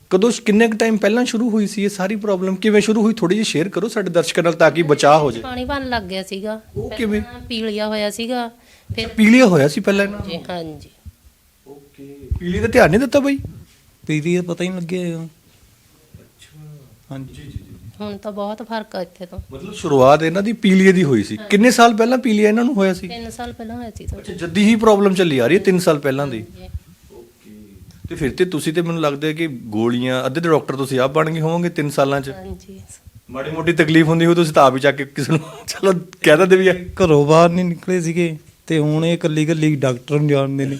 B: ਕਦੋਂ ਕਿੰਨੇ ਕੁ ਟਾਈਮ ਪਹਿਲਾਂ ਸ਼ੁਰੂ ਹੋਈ ਸੀ ਇਹ ਸਾਰੀ ਪ੍ਰੋਬਲਮ ਕਿਵੇਂ ਸ਼ੁਰੂ ਹੋਈ? ਥੋੜੀ ਜਿਹੀ ਸ਼ੇਅਰ ਕਰੋ ਸਾਡੇ ਦਰਸ਼ਕਾਂ ਨਾਲ ਤਾਂ ਕਿ ਬਚਾਅ ਹੋ ਜਾਏ।
A: ਪਾਣੀ ਭਰਨ ਲੱਗ ਗਿਆ ਸੀਗਾ।
B: ਉਹ ਕਿਵੇਂ?
A: ਪਹਿਲਾਂ ਪੀਲੀਆ ਹੋਇਆ ਸੀਗਾ। ਫਿਰ
B: ਪੀਲੀਆ ਹੋਇਆ ਸੀ ਪਹਿਲਾਂ ਇਹਨਾਂ
A: ਜੀ ਹਾਂਜੀ।
B: ਓਕੇ। ਪੀਲੀ ਦਾ ਧਿਆਨ ਨਹੀਂ ਦਿੱਤਾ ਬਾਈ?
C: ਪੀਰੀ ਦਾ ਪਤਾ ਹੀ ਨਹੀਂ ਲੱਗਿਆ ਹਾਂਜੀ।
A: ਹੁਣ ਤਾਂ ਬਹੁਤ ਫ਼ਰਕ ਆ ਇੱਥੇ ਤੋਂ।
B: ਮਤਲਬ ਸ਼ੁਰੂਆਤ ਇਹਨਾਂ ਦੀ ਪੀਲੀਏ ਦੀ ਹੋਈ ਸੀ। ਕਿੰਨੇ ਸਾਲ ਪਹਿਲਾਂ ਪੀਲੀਆ ਇਹਨਾਂ ਨੂੰ ਹੋਇਆ ਸੀ?
A: 3 ਸਾਲ ਪਹਿਲਾਂ ਹੋਇਆ ਸੀ
B: ਅੱਛਾ ਜੱਦੀ ਹੀ ਪ੍ਰੋਬਲਮ ਚੱਲੀ ਆ ਰਹੀ ਹੈ 3 ਸਾਲ ਪਹਿਲਾਂ ਦੀ।
A: ਜੀ
B: ਤੇ ਫਿਰ ਤੇ ਤੁਸੀਂ ਤੇ ਮੈਨੂੰ ਲੱਗਦਾ ਹੈ ਕਿ ਗੋਲੀਆਂ ਅੱਧੇ ਦੇ ਡਾਕਟਰ ਤੁਸੀਂ ਆਪ ਬਣ ਗਏ ਹੋਵੋਗੇ 3 ਸਾਲਾਂ 'ਚ।
A: ਹਾਂਜੀ।
B: ਮਾੜੀ ਮੋਟੀ ਤਕਲੀਫ ਹੁੰਦੀ ਹੋ ਤੁਸੀਂ ਤਾਂ ਆਪ ਹੀ ਚੱਕ ਕੇ ਕਿਸੇ ਨੂੰ ਚਲੋ ਕਹਿ ਦਿੰਦੇ ਵੀ ਆ
C: ਘਰੋਂ ਬਾਹਰ ਨਹੀਂ ਨਿਕਲੇ ਸੀਗੇ ਤੇ ਹੁਣ ਇਹ ਕੱਲੀ ਕੱਲੀ ਡਾਕਟਰ ਨੂੰ ਜਾਣਦੇ ਨੇ।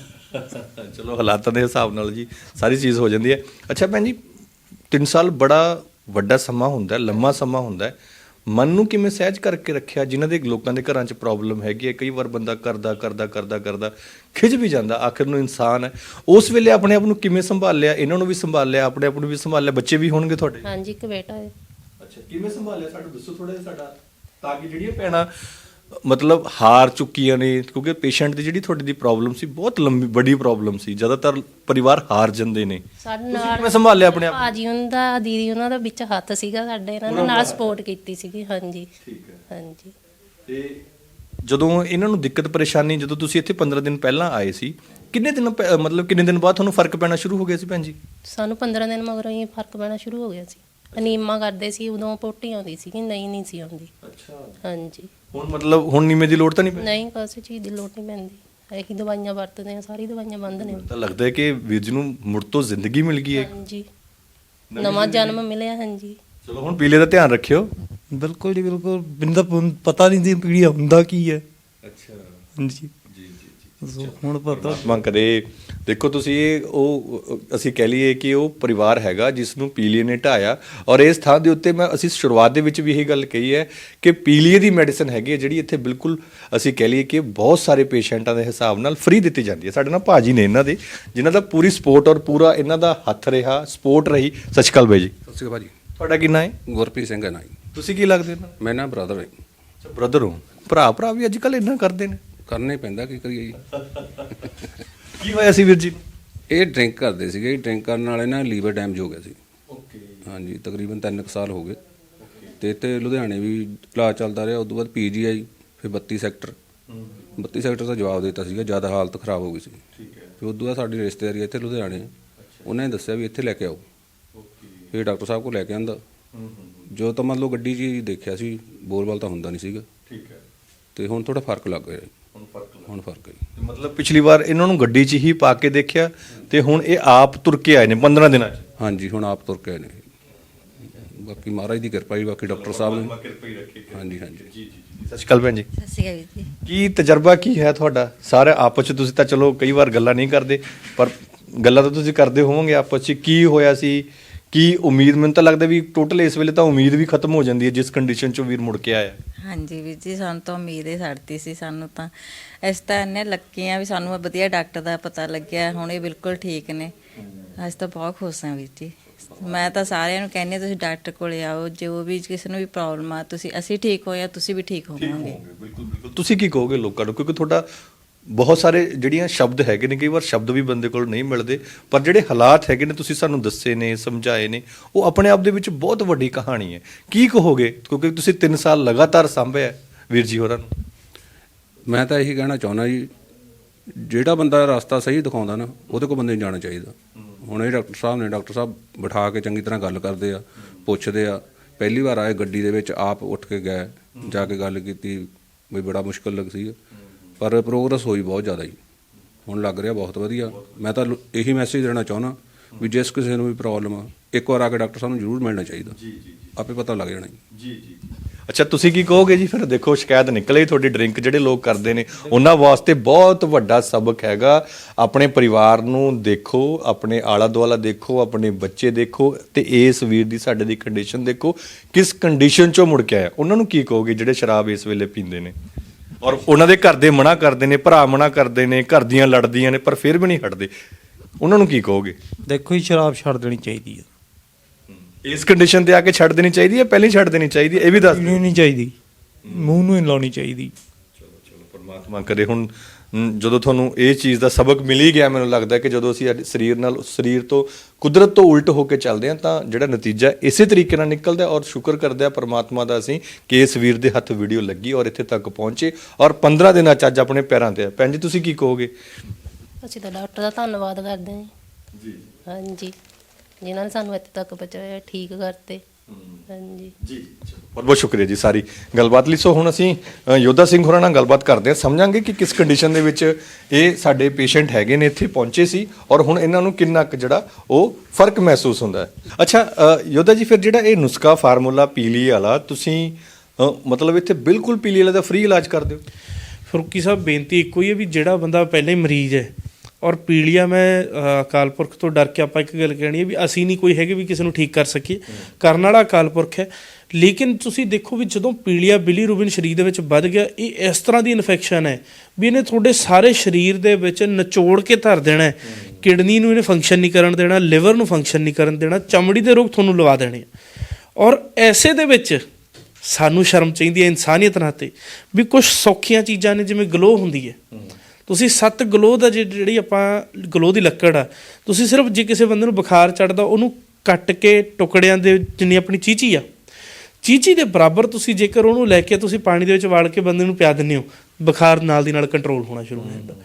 B: ਚਲੋ ਹਾਲਾਤਾਂ ਦੇ ਹਿਸਾਬ ਨਾਲ ਜੀ ਸਾਰੀ ਚੀਜ਼ ਹੋ ਜਾਂਦੀ ਹੈ। ਅੱਛਾ ਭੈਣ ਜੀ 3 ਸਾਲ ਬੜਾ ਵੱਡਾ ਸਮਾਂ ਹੁੰਦਾ ਲੰਮਾ ਸਮਾਂ ਹੁੰਦਾ ਮਨ ਨੂੰ ਕਿਵੇਂ ਸਹਿਜ ਕਰਕੇ ਰੱਖਿਆ? ਜਿਨ੍ਹਾਂ ਦੇ ਲੋਕਾਂ ਦੇ ਘਰਾਂ 'ਚ ਪ੍ਰੋਬਲਮ ਹੈਗੀ ਹੈ ਕਈ ਵਾਰ ਬੰਦਾ ਕਰਦਾ ਕਰਦਾ ਕਰਦਾ ਕਰਦਾ ਖਿਜ ਵੀ ਜਾਂਦਾ ਆਖਿਰ ਨੂੰ ਇਨਸਾਨ ਹੈ। ਉਸ ਵੇਲੇ ਆਪਣੇ ਆਪ ਨੂੰ ਕਿਵੇਂ ਸੰਭਾਲਿਆ? ਇਹਨਾਂ ਨੂੰ ਵੀ ਸੰਭਾਲਿਆ ਆਪਣੇ ਆਪ ਨੂੰ ਵੀ ਸੰਭਾਲਿਆ? ਬੱਚੇ ਵੀ ਹੋਣਗੇ ਤੁਹਾਡੇ?
A: ਹਾਂਜੀ ਇੱਕ ਬੇਟਾ ਹੈ।
B: ਅੱਛਾ ਕਿਵੇਂ ਸੰਭਾਲਿਆ? ਸਾਨੂੰ ਦੱਸੋ ਥੋੜਾ ਜਿਹਾ ਸਾਡਾ ਤਾਂ ਕਿ ਜਿਹੜੀਆਂ ਭੈਣਾਂ ਮਤਲਬ ਹਾਰ ਚੁੱਕੀਆਂ ਨੇ ਕਿਉਂਕਿ ਪੇਸ਼ੈਂਟ ਦੀ ਜਿਹੜੀ ਤੁਹਾਡੀ ਦੀ ਪ੍ਰੋਬਲਮ ਸੀ ਬਹੁਤ ਲੰਬੀ ਵੱਡੀ ਪ੍ਰੋਬਲਮ ਸੀ। ਜ਼ਿਆਦਾਤਰ ਪਰਿਵਾਰ ਹਾਰ ਜਾਂਦੇ ਨੇ।
A: ਸਾਡੇ
B: ਤੁਸੀਂ
A: ਨਾਲ
B: ਕਿਵੇਂ ਸੰਭਾਲਿਆ ਆਪਣੇ ਆਪ ਨੂੰ?
A: ਭਾਜੀ ਉਹਨਾਂ ਦਾ ਦੀਦੀ ਉਹਨਾਂ ਦਾ ਵਿੱਚ ਹੱਥ ਸੀਗਾ ਸਾਡੇ ਇਹਨਾਂ ਨੇ ਨਾਲ ਸਪੋਰਟ ਕੀਤੀ ਸੀਗੀ ਹਾਂਜੀ।
B: ਠੀਕ ਹੈ।
A: ਹਾਂਜੀ।
B: ਤੇ ਜਦੋਂ ਇਹਨਾਂ ਨੂੰ ਦਿੱਕਤ ਪਰੇਸ਼ਾਨੀ ਜਦੋਂ ਤੁਸੀਂ ਇੱਥੇ 15 ਦਿਨ ਪਹਿਲਾਂ ਆਏ ਸੀ ਕਿੰਨੇ ਦਿਨ ਪਹਿ- ਮਤਲਬ ਕਿੰਨੇ ਦਿਨ ਬਾਅਦ ਤੁਹਾਨੂੰ ਫ਼ਰਕ ਪੈਣਾ ਸ਼ੁਰੂ ਹੋ ਗਿਆ ਸੀ ਭੈਣ ਜੀ?
A: ਸਾਨੂੰ 15 ਦਿਨ ਮਗਰੋਂ ਹੀ ਫ਼ਰਕ ਪੈਣਾ ਸ਼ੁਰੂ ਹੋ ਗਿਆ ਸੀ। ਅਨੀਮਾ ਕਰਦੇ ਸੀ ਉਦੋਂ ਪੋਟੀ ਆਉਂਦੀ ਸੀਗੀ ਨਹੀਂ ਨਹੀਂ ਸੀ ਆਉਂਦੀ।
B: ਅੱਛਾ।
A: ਹਾਂਜੀ।
B: ਹੁਣ ਮਤਲਬ ਹੁਣ ਨੀਮੇ ਦੀ ਲੋੜ ਤਾਂ ਨਹੀਂ ਪੈਂਦੀ?
A: ਨਹੀਂ ਕਿਸੇ ਚੀਜ਼ ਦੀ ਲੋੜ ਨਹੀਂ ਪੈਂਦੀ। ਇਹੀ ਦਵਾਈਆਂ ਵਰਤਦੇ ਆ ਸਾਰੀ ਦਵਾਈਆਂ ਬੰਦ ਨੇ।
B: ਤਾਂ ਲੱਗਦਾ ਹੈ ਕਿ ਵੀਰ ਜੀ ਨੂੰ ਮੁੜ ਤੋਂ ਜ਼ਿੰਦਗੀ ਮਿਲ ਗਈ ਹੈ।
A: ਹਾਂਜੀ। ਨਵਾਂ ਜਨਮ ਮਿਲਿਆ ਹਾਂਜੀ।
B: ਚਲੋ ਹੁਣ ਪੀਲੇ ਦਾ ਧਿਆਨ ਰੱਖਿਓ।
C: ਬਿਲਕੁਲ ਜੀ ਬਿਲਕੁਲ। ਪ- ਪਤਾ ਨਹੀਂ ਸੀ ਪੀੜੀਆ ਹੁੰਦਾ ਕੀ ਹੈ।
B: ਅੱਛਾ।
C: ਹਾਂਜੀ।
B: ਜੀ ਜੀ।
C: ਸੋ ਹੁਣ ਪਤਾ।
B: ਪਰਮਾਤਮਾ ਕਰੇ। ਦੇਖੋ ਤੁਸੀਂ ਇਹ ਉਹ ਅਸੀਂ ਕਹਿ ਲਈਏ ਕਿ ਉਹ ਪਰਿਵਾਰ ਹੈਗਾ ਜਿਸ ਨੂੰ ਪੀਲੀਏ ਨੇ ਢਾਇਆ ਔਰ ਇਸ ਥਾਂ ਦੇ ਉੱਤੇ ਮੈਂ ਅਸੀਂ ਸ਼ੁਰੂਆਤ ਦੇ ਵਿੱਚ ਵੀ ਇਹ ਗੱਲ ਕਹੀ ਹੈ ਕਿ ਪੀਲੀਏ ਦੀ ਮੈਡੀਸਨ ਹੈਗੀ ਹੈ ਜਿਹੜੀ ਇੱਥੇ ਬਿਲਕੁਲ ਅਸੀਂ ਕਹਿ ਲਈਏ ਕਿ ਬਹੁਤ ਸਾਰੇ ਪੇਸ਼ੈਂਟਾਂ ਦੇ ਹਿਸਾਬ ਨਾਲ ਫ੍ਰੀ ਦਿੱਤੀ ਜਾਂਦੀ ਹੈ। ਸਾਡੇ ਨਾਲ ਭਾਜੀ ਨੇ ਇਹਨਾਂ ਦੇ ਜਿਨ੍ਹਾਂ ਦਾ ਪੂਰੀ ਸਪੋਰਟ ਔਰ ਪੂਰਾ ਇਹਨਾਂ ਦਾ ਹੱਥ ਰਿਹਾ ਸਪੋਰਟ ਰਹੀ। ਸਤਿ ਸ਼੍ਰੀ ਅਕਾਲ ਬਾਈ ਜੀ।
D: ਸਤਿ ਸ਼੍ਰੀ ਅਕਾਲ ਭਾਜੀ।
B: ਤੁਹਾਡਾ ਕਿੰਨਾ ਹੈ?
D: ਗੁਰਪ੍ਰੀਤ ਸਿੰਘ ਹੈ ਨਾ ਜੀ।
B: ਤੁਸੀਂ ਕੀ ਲੱਗਦੇ ਹੋ?
D: ਮੈਂ ਨਾ ਬ੍ਰਦਰ ਹੈ
B: ਅੱਛਾ ਬ੍ਰਦਰ ਹੋ। ਭਰਾ ਭਰਾ ਵੀ ਅੱਜ ਕੱਲ ਇੰਨਾ ਕਰਦੇ ਨੇ।
D: ਕਰਨਾ ਪੈਂਦਾ ਕੀ ਕਰੀਏ ਜੀ।
B: ਕੀ ਹੋਇਆ ਸੀ ਵੀਰ ਜੀ?
D: ਇਹ ਡਰਿੰਕ ਕਰਦੇ ਸੀਗੇ ਡਰਿੰਕ ਕਰਨ ਨਾਲ ਇਹਨਾਂ ਲੀਵਰ ਡੈਮੇਜ ਹੋ ਗਿਆ ਸੀ।
B: ਓਕੇ।
D: ਹਾਂਜੀ ਤਕਰੀਬਨ 3 ਸਾਲ ਹੋ ਗਏ। ਤੇ ਇੱਥੇ ਲੁਧਿਆਣੇ ਵੀ ਇਲਾਜ ਚੱਲਦਾ ਰਿਹਾ ਉਸ ਤੋਂ ਬਾਅਦ ਪੀਜੀਆਈ ਫਿਰ 32 ਸੈਕਟਰ। 32 ਸੈਕਟਰ ਦਾ ਜਵਾਬ ਦਿੱਤਾ ਸੀਗਾ ਜ਼ਿਆਦਾ ਹਾਲਤ ਖਰਾਬ ਹੋ ਗਈ ਸੀ।
B: ਠੀਕ ਹੈ।
D: ਫਿਰ ਉਸ ਤੋਂ ਬਾਅਦ ਸਾਡੀ ਰਿਸ਼ਤੇਦਾਰੀ ਇੱਥੇ ਲੁਧਿਆਣੇ ਉਹਨਾਂ ਨੇ ਦੱਸਿਆ ਵੀ ਇੱਥੇ ਲੈ ਕੇ ਆਓ।
B: ਓਕੇ।
D: ਫਿਰ ਡਾਕਟਰ ਸਾਹਿਬ ਕੋਲ ਲੈ ਕੇ ਆਂਦਾ। ਜੋ ਤਾਂ ਮੰਨ ਲਓ ਗੱਡੀ 'ਚ ਹੀ ਦੇਖਿਆ ਸੀ ਬੋਲਬਾਲ ਤਾਂ ਹੁੰਦਾ ਨਹੀਂ ਸੀਗਾ।
B: ਠੀਕ ਹੈ।
D: ਤੇ ਹੁਣ ਥੋੜਾ ਫ਼ਰਕ ਲੱਗ ਰਿਹਾ।
B: ਹੁਣ ਫ਼ਰਕ ਲੱਗ।
D: ਹੁਣ ਫ਼ਰਕ ਹੈ ਜੀ।
B: ਤੇ ਮਤਲਬ ਪਿਛਲੀ ਵਾਰ ਇਹਨਾਂ ਨੂੰ ਗੱਡੀ 'ਚ ਹੀ ਪਾ ਕੇ ਦੇਖਿਆ ਤੇ ਹੁਣ ਇਹ ਆਪ ਤੁਰ ਕੇ ਆਏ ਨੇ 15 ਦਿਨਾਂ 'ਚ।
D: ਹਾਂਜੀ ਹੁਣ ਆਪ ਤੁਰ ਕੇ ਆਏ ਨੇ। ਬਾਕੀ ਮਹਾਰਾਜ ਦੀ ਕਿਰਪਾ ਜੀ ਬਾਕੀ ਡਾਕਟਰ ਸਾਹਿਬ ਨੇ।
B: ਕਿਰਪਾ ਹੀ ਰੱਖੇ
D: ਹਾਂਜੀ ਹਾਂਜੀ।
B: ਜੀ ਜੀ ਸਤਿ ਸ਼੍ਰੀ ਅਕਾਲ ਭੈਣ ਜੀ।
F: ਸਤਿ ਸ਼੍ਰੀ ਅਕਾਲ ਵੀਰ ਜੀ।
B: ਕੀ ਤਜਰਬਾ ਕੀ ਹੈ ਤੁਹਾਡਾ? ਸਾਰੇ ਆਪਸ 'ਚ ਤੁਸੀਂ ਤਾਂ ਚਲੋ ਕਈ ਵਾਰ ਗੱਲਾਂ ਨਹੀਂ ਕਰਦੇ ਪਰ ਗੱਲਾਂ ਤਾਂ ਤੁਸੀਂ ਕਰਦੇ ਹੋਵੋਗੇ ਆਪਸ 'ਚ। ਕੀ ਹੋਇਆ ਸੀ? ਕੀ ਉਮੀਦ ਮੈਨੂੰ ਤਾਂ ਲੱਗਦਾ ਵੀ ਟੋਟਲ ਇਸ ਵੇਲੇ ਤਾਂ ਉਮੀਦ ਵੀ ਖਤਮ ਹੋ ਜਾਂਦੀ ਹੈ ਜਿਸ ਕੰਡੀਸ਼ਨ 'ਚੋਂ ਵੀਰ ਮੁੜ ਕੇ ਆਇਆ।
F: ਹਾਂਜੀ ਵੀਰ ਜੀ ਸਾਨੂੰ ਤਾਂ ਉਮੀਦ ਹੀ ਛੱਡਤੀ ਸੀ ਸਾਨੂੰ ਤਾਂ ਅਸੀਂ ਤਾਂ ਇੰਨੇ ਲੱਕੀ ਆ ਵੀ ਸਾਨੂੰ ਵਧੀਆ ਡਾਕਟਰ ਦਾ ਪਤਾ ਲੱਗਿਆ ਹੁਣ ਇਹ ਬਿਲਕੁਲ ਠੀਕ ਨੇ। ਅਸੀਂ ਤਾਂ ਬਹੁਤ ਖੁਸ਼ ਹਾਂ ਵੀਰ ਜੀ। ਮੈਂ ਤਾਂ ਸਾਰਿਆਂ ਨੂੰ ਕਹਿੰਦੀ ਹਾਂ ਤੁਸੀਂ ਡਾਕਟਰ ਕੋਲੇ ਆਓ ਜੋ ਵੀ ਕਿਸੇ ਨੂੰ ਵੀ ਪ੍ਰੋਬਲਮ ਆ ਤੁਸੀਂ ਅਸੀਂ ਠੀਕ ਹੋਏ ਆ ਤੁਸੀਂ ਵੀ ਠੀਕ ਹੋਵੋਗੇ
B: ਬਿਲਕੁਲ ਬਿਲਕੁਲ। ਤੁਸੀਂ ਕੀ ਕਹੋਗੇ ਲੋਕਾਂ ਨੂੰ? ਕਿਉਂਕਿ ਤੁਹਾਡਾ ਬਹੁਤ ਸਾਰੇ ਜਿਹੜੀਆਂ ਸ਼ਬਦ ਹੈਗੇ ਨੇ, ਕਈ ਵਾਰ ਸ਼ਬਦ ਵੀ ਬੰਦੇ ਕੋਲ ਨਹੀਂ ਮਿਲਦੇ, ਪਰ ਜਿਹੜੇ ਹਾਲਾਤ ਹੈਗੇ ਨੇ, ਤੁਸੀਂ ਸਾਨੂੰ ਦੱਸੇ ਨੇ, ਸਮਝਾਏ ਨੇ, ਉਹ ਆਪਣੇ ਆਪ ਦੇ ਵਿੱਚ ਬਹੁਤ ਵੱਡੀ ਕਹਾਣੀ ਹੈ। ਕੀ ਕਹੋਗੇ? ਕਿਉਂਕਿ ਤੁਸੀਂ 3 ਸਾਲ ਲਗਾਤਾਰ ਸੰਭਿਆ ਵੀਰ ਜੀ ਹੋਰਾਂ ਨੂੰ।
D: ਮੈਂ ਤਾਂ ਇਹੀ ਕਹਿਣਾ ਚਾਹੁੰਦਾ ਜੀ, ਜਿਹੜਾ ਬੰਦਾ ਰਸਤਾ ਸਹੀ ਦਿਖਾਉਂਦਾ ਨਾ, ਉਹਦੇ ਕੋਲ ਬੰਦੇ ਨੂੰ ਜਾਣਾ ਚਾਹੀਦਾ। ਹੁਣ ਇਹ ਡਾਕਟਰ ਸਾਹਿਬ ਨੇ, ਡਾਕਟਰ ਸਾਹਿਬ ਬਿਠਾ ਕੇ ਚੰਗੀ ਤਰ੍ਹਾਂ ਗੱਲ ਕਰਦੇ ਆ, ਪੁੱਛਦੇ ਆ। ਪਹਿਲੀ ਵਾਰ ਆਏ ਗੱਡੀ ਦੇ ਵਿੱਚ, ਆਪ ਉੱਠ ਕੇ ਗਏ, ਜਾ ਕੇ ਗੱਲ ਕੀਤੀ, ਵੀ ਬੜਾ ਮੁਸ਼ਕਲ ਲੱਗ ਸੀ। ਪਰ ਪ੍ਰੋਗਰੈਸ ਹੋਈ ਬਹੁਤ ਜ਼ਿਆਦਾ ਜੀ। ਹੁਣ ਲੱਗ ਰਿਹਾ ਬਹੁਤ ਵਧੀਆ। ਮੈਂ ਤਾਂ ਇਹੀ ਮੈਸੇਜ ਦੇਣਾ ਚਾਹੁੰਦਾ ਵੀ ਜਿਸ ਕਿਸੇ ਨੂੰ ਵੀ ਪ੍ਰੋਬਲਮ ਆ ਇੱਕ ਵਾਰ ਆ ਕੇ ਡਾਕਟਰ ਸਾਹਿਬ ਨੂੰ ਜ਼ਰੂਰ ਮਿਲਣਾ ਚਾਹੀਦਾ। ਜੀ ਜੀ ਆਪੇ ਪਤਾ ਲੱਗ ਜਾਣਾ ਜੀ।
B: ਜੀ ਜੀ। ਅੱਛਾ ਤੁਸੀਂ ਕੀ ਕਹੋਗੇ ਜੀ? ਫਿਰ ਦੇਖੋ ਸ਼ਿਕਾਇਤ ਨਿਕਲੇ ਤੁਹਾਡੀ ਡਰਿੰਕ ਜਿਹੜੇ ਲੋਕ ਕਰਦੇ ਨੇ ਉਹਨਾਂ ਵਾਸਤੇ ਬਹੁਤ ਵੱਡਾ ਸਬਕ ਹੈਗਾ। ਆਪਣੇ ਪਰਿਵਾਰ ਨੂੰ ਦੇਖੋ ਆਪਣੇ ਆਲਾ ਦੁਆਲਾ ਦੇਖੋ ਆਪਣੇ ਬੱਚੇ ਦੇਖੋ ਤੇ ਇਸ ਵੀਰ ਦੀ ਸਾਡੇ ਦੀ ਕੰਡੀਸ਼ਨ ਦੇਖੋ। ਕਿਸ ਕੰਡੀਸ਼ਨ ਚੋਂ ਮੁੜ ਕੇ ਆਇਆ? ਉਹਨਾਂ ਨੂੰ ਕੀ ਕਹੋਗੇ ਜਿਹੜੇ ਸ਼ਰਾਬ ਇਸ ਵੇਲੇ ਪੀਂਦੇ ਨੇ? ਔਰ ਉਹਨਾਂ ਦੇ ਘਰ ਦੇ ਮਨਾ ਕਰਦੇ ਨੇ ਭਰਾ ਮਨਾ ਕਰਦੇ ਨੇ ਘਰ ਦੀਆਂ ਲੜਦੀਆਂ ਨੇ ਪਰ ਫਿਰ ਵੀ ਨਹੀਂ ਹਟਦੇ। ਉਹਨਾਂ ਨੂੰ ਕੀ ਕਹੋਗੇ?
C: ਦੇਖੋ ਹੀ ਸ਼ਰਾਬ ਛੱਡ ਦੇਣੀ ਚਾਹੀਦੀ ਹੈ।
B: ਇਸ ਕੰਡੀਸ਼ਨ ਤੇ ਆ ਕੇ ਛੱਡ ਦੇਣੀ ਚਾਹੀਦੀ ਹੈ ਪਹਿਲਾਂ ਹੀ ਛੱਡ ਦੇਣੀ ਚਾਹੀਦੀ ਹੈ ਇਹ ਵੀ ਦੱਸ ਦਿਓ।
C: ਨਹੀਂ ਚਾਹੀਦੀ। ਮੂੰਹ ਨੂੰ ਨਹੀਂ ਲਾਉਣੀ ਚਾਹੀਦੀ।
B: ਪਰਮਾਤਮਾ ਕਰੇ ਹੁਣ ਜਦੋਂ ਤੁਹਾਨੂੰ ਇਹ ਚੀਜ਼ ਦਾ ਸਬਕ ਮਿਲ ਹੀ ਗਿਆ ਮੈਨੂੰ ਲੱਗਦਾ ਕਿ ਜਦੋਂ ਅਸੀਂ ਸਰੀਰ ਨਾਲ ਸਰੀਰ ਤੋਂ ਕੁਦਰਤ ਤੋਂ ਉਲਟ ਹੋ ਕੇ ਚੱਲਦੇ ਹਾਂ ਤਾਂ ਜਿਹੜਾ ਨਤੀਜਾ ਇਸੇ ਤਰੀਕੇ ਨਾਲ ਨਿਕਲਦਾ ਹੈ ਔਰ ਸ਼ੁਕਰ ਕਰਦੇ ਆ ਪਰਮਾਤਮਾ ਦਾ ਅਸੀਂ ਕਿ ਇਸ ਵੀਰ ਦੇ ਹੱਥ ਵੀਡੀਓ ਲੱਗੀ ਔਰ ਇੱਥੇ ਤੱਕ ਪਹੁੰਚੇ ਔਰ 15 ਦਿਨਾਂ ਚ ਅੱਜ ਆਪਣੇ ਪੈਰਾਂ ਤੇ ਆ ਭੈਣ ਜੀ ਤੁਸੀਂ ਕੀ ਕਹੋਗੇ?
A: ਅਸੀਂ ਤਾਂ ਡਾਕਟਰ ਦਾ ਧੰਨਵਾਦ ਕਰਦੇ ਹਾਂ ਜੀ। ਹਾਂਜੀ। ਜਿਨ੍ਹਾਂ ਨੇ ਸਾਨੂੰ ਇੱਥੇ ਤੱਕ ਪਹੁੰਚਾਇਆ ਠੀਕ ਕਰਤੇ। ਹਾਂਜੀ।
B: ਜੀ ਬਹੁਤ ਬਹੁਤ ਸ਼ੁਕਰੀਆ ਜੀ ਸਾਰੀ ਗੱਲਬਾਤ ਲਈ। ਸੋ ਹੁਣ ਅਸੀਂ ਅ, ਯੋਧਾ ਸਿੰਘ ਹੋਰਾਂ ਨਾਲ ਗੱਲਬਾਤ ਕਰਦੇ ਹਾਂ। ਸਮਝਾਂਗੇ ਕਿ ਕਿਸ ਕੰਡੀਸ਼ਨ ਦੇ ਵਿੱਚ ਇਹ ਸਾਡੇ ਪੇਸ਼ੈਂਟ ਹੈਗੇ ਨੇ ਇੱਥੇ ਪਹੁੰਚੇ ਸੀ ਔਰ ਹੁਣ ਇਹਨਾਂ ਨੂੰ ਕਿੰਨਾ ਕੁ ਜਿਹੜਾ ਉਹ ਫ਼ਰਕ ਮਹਿਸੂਸ ਹੁੰਦਾ ਹੈ। ਅੱਛਾ ਅ, ਯੋਧਾ ਜੀ ਫਿਰ ਜਿਹੜਾ ਇਹ ਨੁਸਖਾ ਫਾਰਮੂਲਾ ਪੀਲੀ ਵਾਲਾ ਤੁਸੀਂ ਅ, ਮਤਲਬ ਇੱਥੇ ਬਿਲਕੁਲ ਪੀਲੀ ਵਾਲਾ ਦਾ ਫ੍ਰੀ ਇਲਾਜ ਕਰਦੇ ਹੋ?
G: ਫਰੂਕੀ ਸਾਹਿਬ ਬੇਨਤੀ ਇੱਕੋ ਹੀ ਹੈ ਵੀ ਜਿਹੜਾ ਬੰਦਾ ਪਹਿਲੇ ਹੀ ਮਰੀਜ਼ ਹੈ ਔਰ ਪੀਲੀਆ ਮੈਂ ਅ, ਅਕਾਲ ਪੁਰਖ ਤੋਂ ਡਰ ਕੇ ਆਪਾਂ ਇੱਕ ਗੱਲ ਕਹਿਣੀ ਹੈ ਵੀ ਅਸੀਂ ਨਹੀਂ ਕੋਈ ਹੈਗੇ ਵੀ ਕਿਸੇ ਨੂੰ ਠੀਕ ਕਰ ਸਕੀਏ। ਕਰਨ ਵਾਲਾ ਅਕਾਲ ਪੁਰਖ ਹੈ। ਲੇਕਿਨ ਤੁਸੀਂ ਦੇਖੋ ਵੀ ਜਦੋਂ ਪੀਲੀਆ ਬਿਲੀ ਰੂਬਿਨ ਸਰੀਰ ਦੇ ਵਿੱਚ ਵੱਧ ਗਿਆ ਇਹ ਇਸ ਤਰ੍ਹਾਂ ਦੀ ਇਨਫੈਕਸ਼ਨ ਹੈ ਵੀ ਇਹਨੇ ਤੁਹਾਡੇ ਸਾਰੇ ਸਰੀਰ ਦੇ ਵਿੱਚ ਨਚੋੜ ਕੇ ਧਰ ਦੇਣਾ ਕਿਡਨੀ ਨੂੰ ਇਹਨੇ ਫੰਕਸ਼ਨ ਨਹੀਂ ਕਰਨ ਦੇਣਾ ਲਿਵਰ ਨੂੰ ਫੰਕਸ਼ਨ ਨਹੀਂ ਕਰਨ ਦੇਣਾ ਚਮੜੀ ਦੇ ਰੋਗ ਤੁਹਾਨੂੰ ਲਵਾ ਦੇਣੇ ਆ। ਔਰ ਐਸੇ ਦੇ ਵਿੱਚ ਸਾਨੂੰ ਸ਼ਰਮ ਚਾਹੀਦੀ ਹੈ ਇਨਸਾਨੀਅਤ ਨਾਤੇ ਵੀ ਕੁਝ ਸੌਖੀਆਂ ਚੀਜ਼ਾਂ ਨੇ ਜਿਵੇਂ ਗਲੋ ਹੁੰਦੀ ਹੈ। ਤੁਸੀਂ ਸੱਤ ਗਲੋ ਦਾ ਜਿਹੜੀ ਆਪਾਂ ਗਲੋ ਦੀ ਲੱਕੜ ਆ ਤੁਸੀਂ ਸਿਰਫ ਜੇ ਕਿਸੇ ਬੰਦੇ ਨੂੰ ਬੁਖਾਰ ਚੜਦਾ ਉਹਨੂੰ ਕੱਟ ਕੇ ਟੁਕੜਿਆਂ ਦੇ ਜਿੰਨੀ ਆਪਣੀ ਚੀਚੀ ਆ। ਚੀਚੀ ਦੇ ਬਰਾਬਰ ਤੁਸੀਂ ਜੇਕਰ ਉਹਨੂੰ ਲੈ ਕੇ ਤੁਸੀਂ ਪਾਣੀ ਦੇ ਵਿੱਚ ਵਾਲ ਕੇ ਬੰਦੇ ਨੂੰ ਪਿਆ ਦਿੰਦੇ ਹੋ ਬੁਖਾਰ ਨਾਲ ਦੀ ਨਾਲ ਕੰਟਰੋਲ ਹੋਣਾ ਸ਼ੁਰੂ ਹੋ ਜਾਂਦਾ।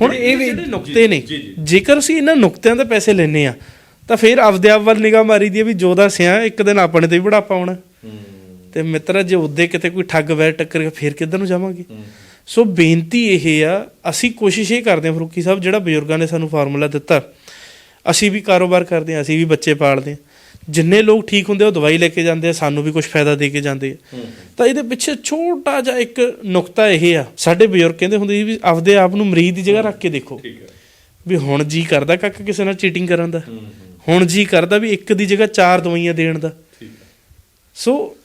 G: ਹੁਣ ਇਹ ਜਿਹੜੇ ਨੁਕਤੇ ਨੇ ਜੇਕਰ ਅਸੀਂ ਇਹਨਾਂ ਨੁਕਤਿਆਂ ਦੇ ਪੈਸੇ ਲੈਨੇ ਆ ਤਾਂ ਫਿਰ ਆਪਦੇ ਆਪ ਵੱਲ ਨਿਗਾਹ ਮਾਰੀ ਦੀ ਵੀ ਜੋ ਦਾ ਸਿਆ ਇੱਕ ਦਿਨ ਆਪਣੇ ਤੇ ਵੀ ਬੁਢਾਪਾ ਆਉਣਾ ਤੇ ਮਿੱਤਰਾ ਜੇ ਉਹਦੇ ਕਿਤੇ ਕੋਈ ਠੱਗ ਵੈਰ ਟੱਕਰ ਫਿਰ ਕਿੱਧਰ ਨੂੰ ਜਾਵਾਂਗੇ? ਸੋ ਬੇਨਤੀ ਇਹ ਆ ਅਸੀਂ ਕੋਸ਼ਿਸ਼ ਇਹ ਕਰਦੇ ਹਾਂ ਫਰੂਕੀ ਸਾਹਿਬ ਜਿਹੜਾ ਬਜ਼ੁਰਗਾਂ ਨੇ ਸਾਨੂੰ ਫਾਰਮੂਲਾ ਦਿੱਤਾ ਅਸੀਂ ਵੀ ਕਾਰੋਬਾਰ ਕਰਦੇ ਹਾਂ ਅਸੀਂ ਵੀ ਬੱਚੇ ਪਾਲਦੇ ਹਾਂ। ਜਿੰਨੇ ਲੋਕ ਠੀਕ ਹੁੰਦੇ ਉਹ ਦਵਾਈ ਲੈ ਕੇ ਜਾਂਦੇ ਆ ਸਾਨੂੰ ਵੀ ਕੁਝ ਫਾਇਦਾ ਦੇ ਕੇ ਜਾਂਦੇ ਆ। ਤਾਂ ਇਹਦੇ ਪਿੱਛੇ ਛੋਟਾ ਜਿਹਾ ਇੱਕ ਨੁਕਤਾ ਇਹ ਆ ਸਾਡੇ ਬਜ਼ੁਰਗ ਕਹਿੰਦੇ ਹੁੰਦੇ ਸੀ ਵੀ ਆਪਦੇ ਆਪ ਨੂੰ ਮਰੀਜ਼ ਦੀ ਜਗ੍ਹਾ ਰੱਖ ਕੇ ਦੇਖੋ। ਵੀ ਹੁਣ ਜੀ ਕਰਦਾ ਕੱਕ ਕਿਸੇ ਨਾਲ ਚੀਟਿੰਗ ਕਰਨ ਦਾ। ਹੁਣ ਜੀ ਕਰਦਾ ਵੀ ਇੱਕ ਦੀ ਜਗ੍ਹਾ ਚਾਰ ਦਵਾਈਆਂ ਦੇਣ ਦਾ। ਸੋ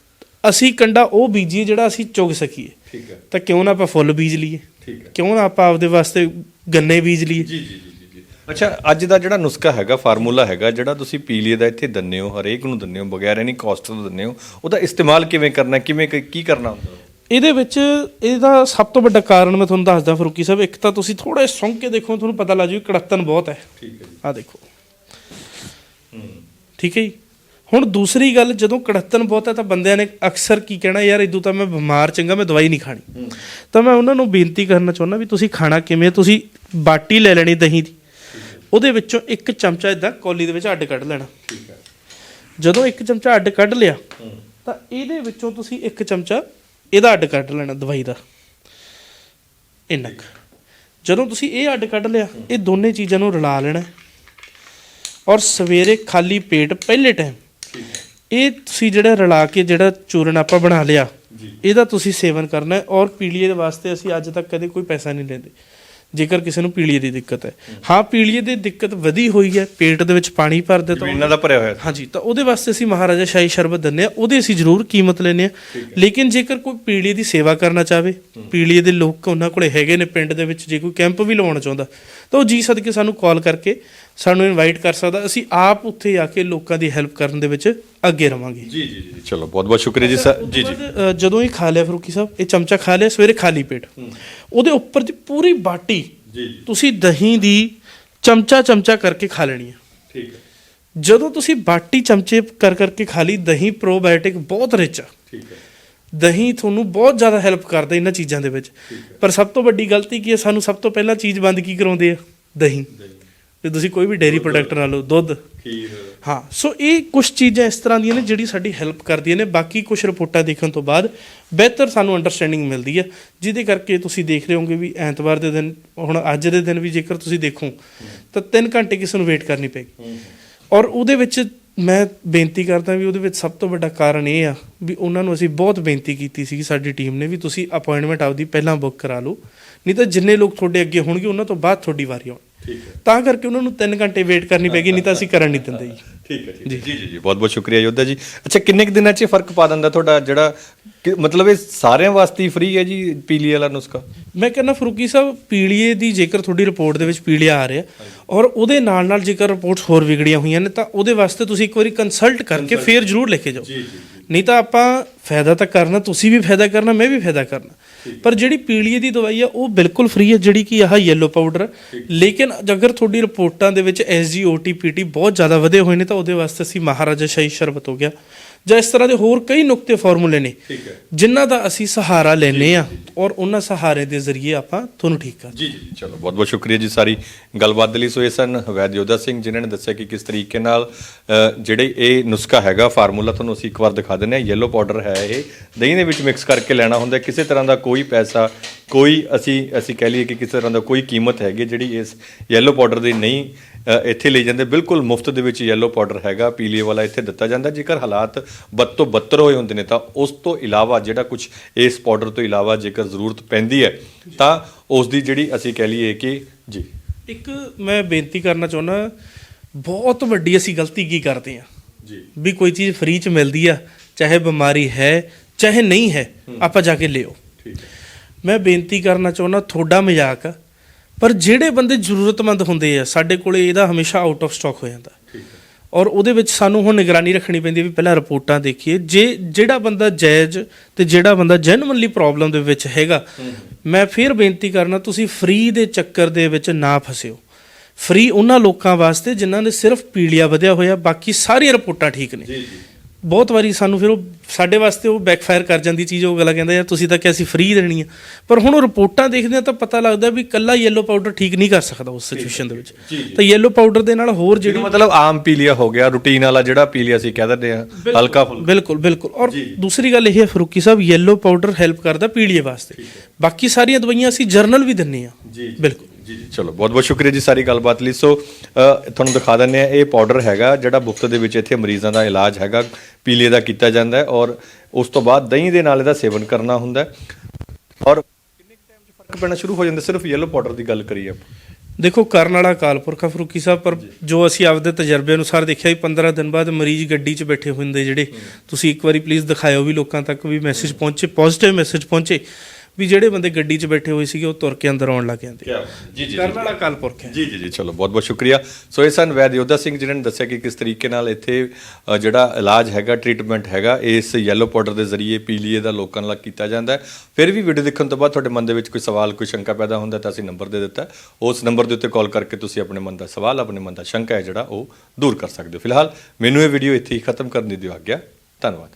G: ਅਸੀਂ ਕੰਡਾ ਉਹ ਬੀਜੀਏ ਜਿਹੜਾ ਅਸੀਂ ਚੁਗ ਸਕੀਏ।
B: ਠੀਕ ਹੈ।
G: ਤਾਂ ਕਿਉਂ ਨਾ ਆਪਾਂ ਫੁੱਲ ਬੀਜ ਲਈਏ?
B: ਠੀਕ ਹੈ।
G: ਕਿਉਂ ਨਾ ਆਪਾਂ ਆਪਦੇ ਵਾਸਤੇ ਗੰਨੇ ਬੀਜ ਲਈਏ?
B: ਜੀ ਜੀ ਜੀ ਅੱਛਾ ਅੱਜ ਦਾ ਜਿਹੜਾ ਨੁਸਖਾ ਹੈਗਾ ਫਾਰਮੂਲਾ ਹੈਗਾ ਜਿਹੜਾ ਤੁਸੀਂ ਪੀਲੀਏ ਦਾ ਇੱਥੇ ਦਿੰਦੇ ਹੋ ਹਰੇਕ ਨੂੰ ਦਿੰਦੇ ਹੋ ਬਗੈਰ ਐਨੀ ਕਾਸਟ ਤੋਂ ਦਿੰਦੇ ਹੋ ਉਹਦਾ ਇਸਤੇਮਾਲ ਕਿਵੇਂ ਕਰਨਾ? ਕਿਵੇਂ ਕ- ਕਰਨਾ ਹੁੰਦਾ?
G: ਇਹਦੇ ਵਿੱਚ ਇਹਦਾ ਸਭ ਤੋਂ ਵੱਡਾ ਕਾਰਨ ਮੈਂ ਤੁਹਾਨੂੰ ਦੱਸਦਾ ਫਰੂਕੀ ਸਾਹਿਬ ਇੱਕ ਤਾਂ ਤੁਸੀਂ ਥੋੜਾ ਸੁੰਘ ਕੇ ਦੇਖੋ ਤੁਹਾਨੂੰ ਪਤਾ ਲੱਗ ਜੂ ਕੜਤਨ ਬਹੁਤ ਹੈ।
B: ਠੀਕ ਹੈ ਜੀ।
G: ਆ ਦੇਖੋ। ਠੀਕ ਹੈ ਜੀ? ਹੁਣ ਦੂਸਰੀ ਗੱਲ ਜਦੋਂ ਕੜਤਨ ਬਹੁਤ ਹੈ ਤਾਂ ਬੰਦਿਆਂ ਨੇ ਅਕਸਰ ਕੀ ਕਹਿਣਾ ਯਾਰ ਇਦੋਂ ਤਾਂ ਮੈਂ ਬਿਮਾਰ ਚੰਗਾ ਮੈਂ ਦਵਾਈ ਨਹੀਂ ਖਾਣੀ। ਤਾਂ ਮੈਂ ਉਹਨਾਂ ਨੂੰ ਬੇਨਤੀ ਕਰਨਾ ਚਾਹੁੰਦਾ ਵੀ ਤੁਸੀਂ ਖਾਣਾ ਕਿਵੇਂ ਤੁਸੀਂ ਬਾਟੀ ਲੈ ਲੈਣੀ ਦਹੀਂ ਦੀ। ਉਹਦੇ ਵਿੱਚੋਂ ਇੱਕ ਚਮਚਾ ਇਦਾਂ ਕੌਲੀ ਦੇ ਵਿੱਚ ਅੱਡ ਕੱਢ ਲੈਣਾ।
B: ਠੀਕ ਹੈ।
G: ਜਦੋਂ ਇੱਕ ਚਮਚਾ ਅੱਡ ਕੱਢ ਲਿਆ ਤਾਂ ਇਹਦੇ ਵਿੱਚੋਂ ਤੁਸੀਂ ਇੱਕ ਚਮਚਾ ਇਹਦਾ ਅੱਡ ਕੱਢ ਲੈਣਾ ਦਵਾਈ ਦਾ। ਇੰਨਾ ਕੁ। ਜਦੋਂ ਤੁਸੀਂ ਇਹ ਅੱਡ ਕੱਢ ਲਿਆ ਇਹ ਦੋਨੇ ਚੀਜ਼ਾਂ ਨੂੰ ਰਲਾ ਲੈਣਾ। ਔਰ ਸਵੇਰੇ ਖਾਲੀ ਪੇਟ ਪਹਿਲੇ ਟਾਈਮ ਇਹ ਤੁਸੀਂ ਜਿਹੜਾ ਰਲਾ ਕੇ ਜਿਹੜਾ ਚੂਰਨ ਆਪਾਂ ਬਣਾ ਲਿਆ ਇਹਦਾ ਤੁਸੀਂ ਸੇਵਨ ਕਰਨਾ ਹੈ ਔਰ ਪੀਲੀਏ ਦੇ ਵਾਸਤੇ ਅਸੀਂ ਅੱਜ ਤੱਕ ਕਦੇ ਕੋਈ ਪੈਸਾ ਨਹੀਂ ਲੈਂਦੇ। ਜੇਕਰ ਕਿਸੇ ਨੂੰ ਪੀਲੀਏ ਦੀ ਦਿੱਕਤ ਹੈ। ਹਾਂ। ਪੀਲੀਏ ਦੀ ਦਿੱਕਤ ਵਧੀ ਹੋਈ ਹੈ ਪੇਟ ਦੇ ਵਿੱਚ ਪਾਣੀ ਭਰਦੇ ਤਾਂ
B: ਇਹਨਾਂ ਦਾ ਭਰਿਆ ਹੋਇਆ।
G: ਹਾਂਜੀ ਤਾਂ ਉਹਦੇ ਵਾਸਤੇ ਅਸੀਂ ਮਹਾਰਾਜਾ ਸ਼ਾਹੀ ਸ਼ਰਬਤ ਦਿੰਨੇ ਆ ਉਹਦੇ ਅਸੀਂ ਜ਼ਰੂਰ ਕੀਮਤ ਲੈਨੇ ਆ ਲੇਕਿਨ ਜੇਕਰ ਕੋਈ ਪੀਲੀਏ ਦੀ ਸੇਵਾ ਕਰਨਾ ਚਾਹਵੇ ਪੀਲੀਏ ਦੇ ਲੋਕ ਉਹਨਾਂ ਕੋਲੇ ਹੈਗੇ ਨੇ ਪਿੰਡ ਦੇ ਵਿੱਚ ਜੇ ਕੋਈ ਕੈਂਪ ਵੀ ਲਵਾਉਣਾ ਚਾਹੁੰਦਾ ਤਾਂ ਉਹ ਜੀ ਸਦਕੇ ਸਾਨੂੰ ਕਾਲ ਕਰਕੇ ਸਾਨੂੰ ਇਨਵਾਈਟ ਕਰ ਸਕਦਾ। ਅਸੀਂ ਆਪ ਉੱਥੇ ਆ ਕੇ ਲੋਕਾਂ ਦੀ ਹੈਲਪ ਕਰਨ ਦੇ ਵਿੱਚ ਅੱਗੇ ਰਵਾਂਗੇ।
B: ਜੀ ਜੀ ਜੀ ਚਲੋ ਬਹੁਤ ਬਹੁਤ ਸ਼ੁਕਰੀਆ ਜੀ ਸਰ। ਜੀ ਜੀ।
G: ਜਦੋਂ ਇਹ ਖਾ ਲਿਆ ਫਰੂਕੀ ਸਾਹਿਬ ਇਹ ਚਮਚਾ ਖਾ ਲਿਆ ਸਵੇਰੇ ਖਾਲੀ ਪੇਟ। ਉਹਦੇ ਉੱਪਰ ਦੀ ਪੂਰੀ ਬਾਟੀ
B: ਜੀ
G: ਤੁਸੀਂ ਦਹੀਂ ਦੀ ਚਮਚਾ ਚਮਚਾ ਕਰਕੇ ਖਾ ਲੈਣੀ ਹੈ
B: ਠੀਕ ਹੈ।
G: ਜਦੋਂ ਤੁਸੀਂ ਬਾਟੀ ਚਮਚੇ ਕਰ ਕਰਕੇ ਖਾ ਲਈ ਦਹੀਂ ਪ੍ਰੋਬਾਇਓਟਿਕ ਬਹੁਤ ਰਿਚ ਆ।
B: ਠੀਕ ਹੈ।
G: ਦਹੀਂ ਤੁਹਾਨੂੰ ਬਹੁਤ ਜ਼ਿਆਦਾ ਹੈਲਪ ਕਰਦਾ ਇਹਨਾਂ ਚੀਜ਼ਾਂ ਦੇ ਵਿੱਚ। ਪਰ ਸਭ ਤੋਂ ਵੱਡੀ ਗਲਤੀ ਕੀ ਹੈ? ਸਾਨੂੰ ਸਭ ਤੋਂ ਪਹਿਲਾਂ ਚੀਜ਼ ਬੰਦ ਕੀ ਕਰਾਉਂਦੇ ਆ? ਦਹੀਂ। ਤੇ ਤੁਸੀਂ ਕੋਈ ਵੀ ਡੇਰੀ ਪ੍ਰੋਡਕਟ ਨਾ ਲਓ ਦੁੱਧ।
B: ਖੀਰ।
G: ਹਾਂ ਸੋ ਇਹ ਕੁਝ ਚੀਜ਼ਾਂ ਇਸ ਤਰ੍ਹਾਂ ਦੀਆਂ ਨੇ ਜਿਹੜੀ ਸਾਡੀ ਹੈਲਪ ਕਰਦੀਆਂ ਨੇ। ਬਾਕੀ ਕੁਝ ਰਿਪੋਰਟਾਂ ਦੇਖਣ ਤੋਂ ਬਾਅਦ ਬਿਹਤਰ ਸਾਨੂੰ ਅੰਡਰਸਟੈਂਡਿੰਗ ਮਿਲਦੀ ਹੈ ਜਿਹਦੇ ਕਰਕੇ ਤੁਸੀਂ ਦੇਖ ਰਹੇ ਹੋਗੇ ਵੀ ਐਤਵਾਰ ਦੇ ਦਿਨ ਹੁਣ ਅੱਜ ਦੇ ਦਿਨ ਵੀ ਜੇਕਰ ਤੁਸੀਂ ਦੇਖੋ ਤਾਂ 3 ਘੰਟੇ ਕਿਸੇ ਨੂੰ ਵੇਟ ਕਰਨੀ ਪੈਗੀ ਔਰ ਉਹਦੇ ਵਿੱਚ ਮੈਂ ਬੇਨਤੀ ਕਰਦਾ ਵੀ ਉਹਦੇ ਵਿੱਚ ਸਭ ਤੋਂ ਵੱਡਾ ਕਾਰਨ ਇਹ ਆ ਵੀ ਉਹਨਾਂ ਨੂੰ ਅਸੀਂ ਬਹੁਤ ਬੇਨਤੀ ਕੀਤੀ ਸੀ ਸਾਡੀ ਟੀਮ ਨੇ ਵੀ ਤੁਸੀਂ ਅਪਾਇੰਟਮੈਂਟ ਆਪਦੀ ਪਹਿਲਾਂ ਬੁੱਕ ਕਰਾ ਲਓ। ਨਹੀਂ ਤਾਂ ਜਿੰਨੇ ਲੋਕ ਤੁਹਾਡੇ ਅੱਗੇ ਹੋਣਗੇ ਉਹਨਾਂ ਤੋਂ ਬਾਅਦ ਤੁਹਾਡੀ ਵਾਰੀ ਆਉਣੀ।
B: ਠੀਕ ਹੈ।
G: ਤਾਂ ਕਰਕੇ ਉਹਨਾਂ ਨੂੰ 3 ਘੰਟੇ ਵੇਟ ਕਰਨੀ ਪੈਗੀ ਨਹੀਂ ਤਾਂ ਅਸੀਂ ਕਰਨ ਨਹੀਂ ਦਿੰਦੇ ਜੀ।
B: ਠੀਕ ਹੈ ਜੀ। ਜੀ। ਜੀ ਬਹੁਤ ਬਹੁਤ ਸ਼ੁਕਰੀਆ ਯੋਧਾ ਜੀ। ਅੱਛਾ ਕਿੰਨੇ ਕੁ ਦਿਨਾਂ 'ਚ ਫ਼ਰਕ ਪਾ ਦਿੰਦਾ ਤੁਹਾਡਾ ਜਿਹੜਾ ਮਤਲਬ ਇਹ ਸਾਰਿਆਂ ਵਾਸਤੇ ਫ੍ਰੀ ਹੈ ਜੀ ਪੀਲੀ ਵਾਲਾ ਨੁਸਖਾ?
G: ਮੈਂ ਕਹਿੰਦਾ ਫਰੂਕੀ ਸਾਹਿਬ ਪੀਲੀਏ ਦੀ ਜੇਕਰ ਤੁਹਾਡੀ ਰਿਪੋਰਟ ਦੇ ਵਿੱਚ ਪੀਲੀਆ ਆ ਰਿਹਾ ਔਰ ਉਹਦੇ ਨਾਲ ਨਾਲ ਜੇਕਰ ਰਿਪੋਰਟਸ ਹੋਰ ਵਿਗੜੀਆਂ ਹੋਈਆਂ ਨੇ ਤਾਂ ਉਹਦੇ ਵਾਸਤੇ ਤੁਸੀਂ ਇੱਕ ਵਾਰੀ ਕੰਸਲਟ ਕਰਕੇ ਫੇਰ ਜ਼ਰੂਰ ਲੈ ਕੇ ਜਾਓ। ਨਹੀਂ ਤਾਂ ਆਪਾਂ ਫਾਇਦਾ ਤਾਂ ਕਰਨਾ ਤੁਸੀਂ ਵੀ ਫਾਇਦਾ ਕਰਨਾ ਮੈਂ ਵੀ ਫਾਇਦਾ ਕਰਨਾ। ਪਰ ਜਿਹੜੀ ਪੀਲੀਏ ਦੀ ਦਵਾਈ ਆ ਉਹ ਬਿਲਕੁਲ ਫ੍ਰੀ ਹੈ ਜਿਹੜੀ ਕਿ ਆਹ ਯੈਲੋ ਪਾਊਡਰ ਲੇਕਿਨ ਅਗਰ ਤੁਹਾਡੀ ਰਿਪੋਰਟਾਂ ਦੇ ਵਿੱਚ ਐਸਜੀਓਟੀ ਪੀਟੀ ਬਹੁਤ ਜ਼ਿਆਦਾ ਵਧੇ ਹੋਏ ਨੇ ਤਾਂ ਉਹਦੇ ਵਾਸਤੇ ਅਸੀਂ ਮਹਾਰਾਜਾ ਸ਼ਾਹੀ ਸ਼ਰਬਤ ਹੋ ਗਿਆ। ਜਾਂ ਇਸ ਤਰ੍ਹਾਂ ਦੇ ਹੋਰ ਕਈ ਨੁਕਤੇ ਫਾਰਮੂਲੇ ਨੇ ਜਿਨ੍ਹਾਂ ਦਾ ਅਸੀਂ ਸਹਾਰਾ ਲੈਨੇ ਆ ਔਰ ਉਹਨਾਂ ਸਹਾਰੇ ਦੇ ਜ਼ਰੀਏ ਆਪਾਂ ਤੁਹਾਨੂੰ ਠੀਕ ਕਰ
B: ਜੀ ਜੀ। ਚਲੋ ਬਹੁਤ ਬਹੁਤ ਸ਼ੁਕਰੀਆ ਜੀ ਸਾਰੀ ਗੱਲਬਾਤ ਦੇ ਲਈ। ਸੋ ਇਹ ਸਨ ਵੈਦ ਯੋਧਾ ਸਿੰਘ ਜਿਨ੍ਹਾਂ ਨੇ ਦੱਸਿਆ ਕਿ ਕਿਸ ਤਰੀਕੇ ਨਾਲ ਜਿਹੜੇ ਇਹ ਨੁਸਖਾ ਹੈਗਾ ਫਾਰਮੂਲਾ ਤੁਹਾਨੂੰ ਅਸੀਂ ਇੱਕ ਵਾਰ ਦਿਖਾ ਦਿੰਦੇ ਹਾਂ ਯੈਲੋ ਪਾਊਡਰ ਹੈ ਇਹ। ਦਹੀਂ ਦੇ ਵਿੱਚ ਮਿਕਸ ਕਰਕੇ ਲੈਣਾ ਹੁੰਦਾ। ਕਿਸੇ ਤਰ੍ਹਾਂ ਦਾ ਕੋਈ ਪੈਸਾ ਕੋਈ ਅਸੀਂ ਅਸੀਂ ਕਹਿ ਲਈਏ ਕਿ ਕਿਸੇ ਤਰ੍ਹਾਂ ਦਾ ਕੋਈ ਕੀਮਤ ਹੈਗੀ ਜਿਹੜੀ ਇਸ ਯੈਲੋ ਪਾਊਡਰ ਦੀ ਨਹੀਂ ਇੱਥੇ ਲਈ ਜਾਂਦੇ। ਬਿਲਕੁਲ ਮੁਫਤ ਦੇ ਵਿੱਚ ਯੈਲੋ ਪਾਊਡਰ ਹੈਗਾ ਪੀਲੀਏ ਵਾਲਾ ਇੱਥੇ ਦਿੱਤਾ ਜਾਂਦਾ। ਜੇਕਰ ਹਾਲਾਤ ਬਦ ਤੋਂ ਬੱਤਰ ਹੋਏ ਹੁੰਦੇ ਨੇ ਤਾਂ ਉਸ ਤੋਂ ਇਲਾਵਾ ਜਿਹੜਾ ਕੁਝ ਇਸ ਪਾਊਡਰ ਤੋਂ ਇਲਾਵਾ ਜੇਕਰ ਜ਼ਰੂਰਤ ਪੈਂਦੀ ਹੈ ਤਾਂ ਉਸ ਦੀ ਜਿਹੜੀ ਅਸੀਂ ਕਹਿ ਲਈਏ ਕਿ ਜੀ।
G: ਇੱਕ ਮੈਂ ਬੇਨਤੀ ਕਰਨਾ ਚਾਹੁੰਦਾ ਬਹੁਤ ਵੱਡੀ ਅਸੀਂ ਗਲਤੀ ਕੀ ਕਰਦੇ ਆ
B: ਜੀ।
G: ਵੀ ਕੋਈ ਚੀਜ਼ ਫ੍ਰੀ ਚ ਮਿਲਦੀ ਆ ਚਾਹੇ ਬਿਮਾਰੀ ਹੈ ਚਾਹੇ ਨਹੀਂ ਹੈ ਆਪਾਂ ਜਾ ਕੇ ਲਿਓ। ਮੈਂ ਬੇਨਤੀ ਕਰਨਾ ਚਾਹੁੰਦਾ ਤੁਹਾਡਾ ਮਜ਼ਾਕ ਆ ਪਰ ਜਿਹੜੇ ਬੰਦੇ ਜ਼ਰੂਰਤਮੰਦ ਹੁੰਦੇ ਆ ਸਾਡੇ ਕੋਲੇ ਇਹਦਾ ਹਮੇਸ਼ਾ ਆਊਟ ਆਫ ਸਟਾਕ ਹੋ ਜਾਂਦਾ। ਔਰ ਉਹਦੇ ਵਿੱਚ ਸਾਨੂੰ ਹੁਣ ਨਿਗਰਾਨੀ ਰੱਖਣੀ ਪੈਂਦੀ ਹੈ ਵੀ ਪਹਿਲਾਂ ਰਿਪੋਰਟਾਂ ਦੇਖੀਏ। ਜੇ ਜਿਹੜਾ ਬੰਦਾ ਜਾਇਜ਼ ਤੇ ਜਿਹੜਾ ਬੰਦਾ ਜੈਨੂਇਨਲੀ ਪ੍ਰੋਬਲਮ ਦੇ ਵਿੱਚ ਹੈਗਾ ਮੈਂ ਫਿਰ ਬੇਨਤੀ ਕਰਨਾ ਤੁਸੀਂ ਫ੍ਰੀ ਦੇ ਚੱਕਰ ਦੇ ਵਿੱਚ ਨਾ ਫਸਿਓ। ਫ੍ਰੀ ਉਹਨਾਂ ਲੋਕਾਂ ਵਾਸਤੇ ਜਿਨ੍ਹਾਂ ਦੇ ਸਿਰਫ ਪੀਲੀਆ ਵਧਿਆ ਹੋਇਆ ਬਾਕੀ ਸਾਰੀਆਂ ਰਿਪੋਰਟਾਂ ਠੀਕ ਨੇ।
B: ਜੀ ਜੀ।
G: ਬਹੁਤ ਵਾਰੀ ਸਾਨੂੰ ਫਿਰ ਉਹ ਸਾਡੇ ਵਾਸਤੇ ਉਹ ਬੈਕਫਾਇਰ ਕਰ ਜਾਂਦੀ ਚੀਜ਼ ਉਹ ਗਲਾ ਕਹਿੰਦਾ ਯਾਰ ਤੁਸੀਂ ਤਾਂ ਕਿਹਾ ਸੀ ਫ੍ਰੀ ਦੇਣੀ ਆ। ਪਰ ਹੁਣ ਉਹ ਰਿਪੋਰਟਾਂ ਦੇਖਦੇ ਆ ਤਾਂ ਪਤਾ ਲੱਗਦਾ ਵੀ ਕੱਲਾ ਯੈਲੋ ਪਾਊਡਰ ਠੀਕ ਨਹੀਂ ਕਰ ਸਕਦਾ ਉਸ ਸਿਚੁਏਸ਼ਨ ਦੇ ਵਿੱਚ। ਤਾਂ ਯੈਲੋ ਪਾਊਡਰ ਦੇ ਨਾਲ ਹੋਰ ਜਿਹੜੀ
B: ਮਤਲਬ ਆਮ ਪੀਲੀਆ ਹੋ ਗਿਆ ਰੂਟੀਨ ਵਾਲਾ ਜਿਹੜਾ ਪੀਲੀਆ ਅਸੀਂ ਕਹਿ ਦਿੰਦੇ ਆ ਹਲਕਾ ਫੁਲਕਾ।
G: ਬਿਲਕੁਲ ਬਿਲਕੁਲ। ਔਰ ਦੂਸਰੀ ਗੱਲ ਇਹ ਹੈ Farooqui sahib yellow powder help ਕਰਦਾ ਪੀਲੀਏ ਵਾਸਤੇ। ਬਾਕੀ ਸਾਰੀਆਂ ਦਵਾਈਆਂ ਅਸੀਂ ਜਰਨਲ ਵੀ ਦਿੰਨੇ ਆ ਬਿਲਕੁਲ।
B: ਜੀ ਜੀ। ਚਲੋ ਬਹੁਤ ਬਹੁਤ ਸ਼ੁਕਰੀਆ ਜੀ ਸਾਰੀ ਗੱਲਬਾਤ ਲਈ। ਸੋ ਤੁਹਾਨੂੰ ਦਿਖਾ ਦਿੰਦੇ ਆ ਇਹ ਪਾਊਡਰ ਹੈਗਾ ਜਿਹੜਾ ਮੁਫਤ ਦੇ ਵਿੱਚ ਇੱਥੇ ਮਰੀਜ਼ਾਂ ਦਾ ਇਲਾਜ ਹੈਗਾ ਪੀਲੀਏ ਦਾ ਕੀਤਾ ਜਾਂਦਾ ਹੈ ਔਰ ਉਸ ਤੋਂ ਬਾਅਦ ਦਹੀਂ ਦੇ ਨਾਲ ਇਹਦਾ ਸੇਵਨ ਕਰਨਾ ਹੁੰਦਾ ਔਰ ਕਿੰਨੇ ਟਾਈਮ 'ਚ ਫ਼ਰਕ ਪੈਣਾ ਸ਼ੁਰੂ ਹੋ ਜਾਂਦਾ ਸਿਰਫ ਯੈਲੋ ਪਾਊਡਰ ਦੀ ਗੱਲ ਕਰੀਏ ਆਪਾਂ।
G: ਦੇਖੋ ਕਰਨ ਵਾਲਾ ਕਾਲਪੁਰਖਾ ਫਰੂਕੀ ਸਾਹਿਬ ਪਰ ਜੋ। ਅਸੀਂ ਆਪਦੇ ਤਜਰਬੇ ਅਨੁਸਾਰ ਦੇਖਿਆ ਵੀ 15 ਦਿਨ ਬਾਅਦ ਮਰੀਜ਼ ਗੱਡੀ 'ਚ ਬੈਠੇ ਹੁੰਦੇ ਜਿਹੜੇ ਤੁਸੀਂ ਇੱਕ ਵਾਰੀ ਪਲੀਜ਼ ਦਿਖਾਇਓ ਵੀ ਲੋਕਾਂ ਤੱਕ ਵੀ ਮੈਸੇਜ ਪਹੁੰਚੇ ਪੋਜ਼ਿਟਿਵ ਮੈਸੇਜ ਪਹੁੰਚੇ। ਵੀ ਜਿਹੜੇ ਬੰਦੇ ਗੱਡੀ 'ਚ ਬੈਠੇ ਹੋਏ ਸੀਗੇ ਉਹ ਤੁਰ ਕੇ ਅੰਦਰ ਆਉਣ ਲੱਗ ਜਾਂਦੇ।
B: ਜੀ ਜੀ
G: ਕਰਨ ਵਾਲਾ ਕਾਲਪੁਰਖ ਹੈ।
B: ਜੀ ਜੀ ਜੀ ਚਲੋ ਬਹੁਤ ਬਹੁਤ ਸ਼ੁਕਰੀਆ। ਸੋ ਇਹ ਸਨ ਵੈਦ ਯੋਧਾ ਸਿੰਘ ਜਿਨ੍ਹਾਂ ਨੇ ਦੱਸਿਆ ਕਿ ਕਿਸ ਤਰੀਕੇ ਨਾਲ ਇੱਥੇ ਜਿਹੜਾ ਇਲਾਜ ਹੈਗਾ ਟ੍ਰੀਟਮੈਂਟ ਹੈਗਾ ਇਸ ਯੈਲੋ ਪਾਊਡਰ ਦੇ ਜ਼ਰੀਏ ਪੀਲੀਏ ਦਾ ਲੋਕਾਂ ਨਾਲ ਕੀਤਾ ਜਾਂਦਾ ਹੈ। ਫਿਰ ਵੀ ਵੀਡੀਓ ਦੇਖਣ ਤੋਂ ਬਾਅਦ ਤੁਹਾਡੇ ਮਨ ਦੇ ਵਿੱਚ ਕੋਈ ਸਵਾਲ ਕੋਈ ਸ਼ੰਕਾ ਪੈਦਾ ਹੁੰਦਾ ਤਾਂ ਅਸੀਂ ਨੰਬਰ ਦੇ ਦਿੱਤਾ। ਉਸ ਨੰਬਰ ਦੇ ਉੱਤੇ ਕਾਲ ਕਰਕੇ ਤੁਸੀਂ ਆਪਣੇ ਮਨ ਦਾ ਸਵਾਲ ਆਪਣੇ ਮਨ ਦਾ ਸ਼ੰਕਾ ਹੈ ਜਿਹੜਾ ਉਹ ਦੂਰ ਕਰ ਸਕਦੇ ਹੋ। ਫਿਲਹਾਲ ਮੈਨੂੰ ਇਹ ਵੀਡੀਓ ਇੱਥੇ ਹੀ ਖਤਮ ਕਰਨ ਦੀ ਦਿਓ ਆਗਿਆ। ਧੰਨਵਾਦ।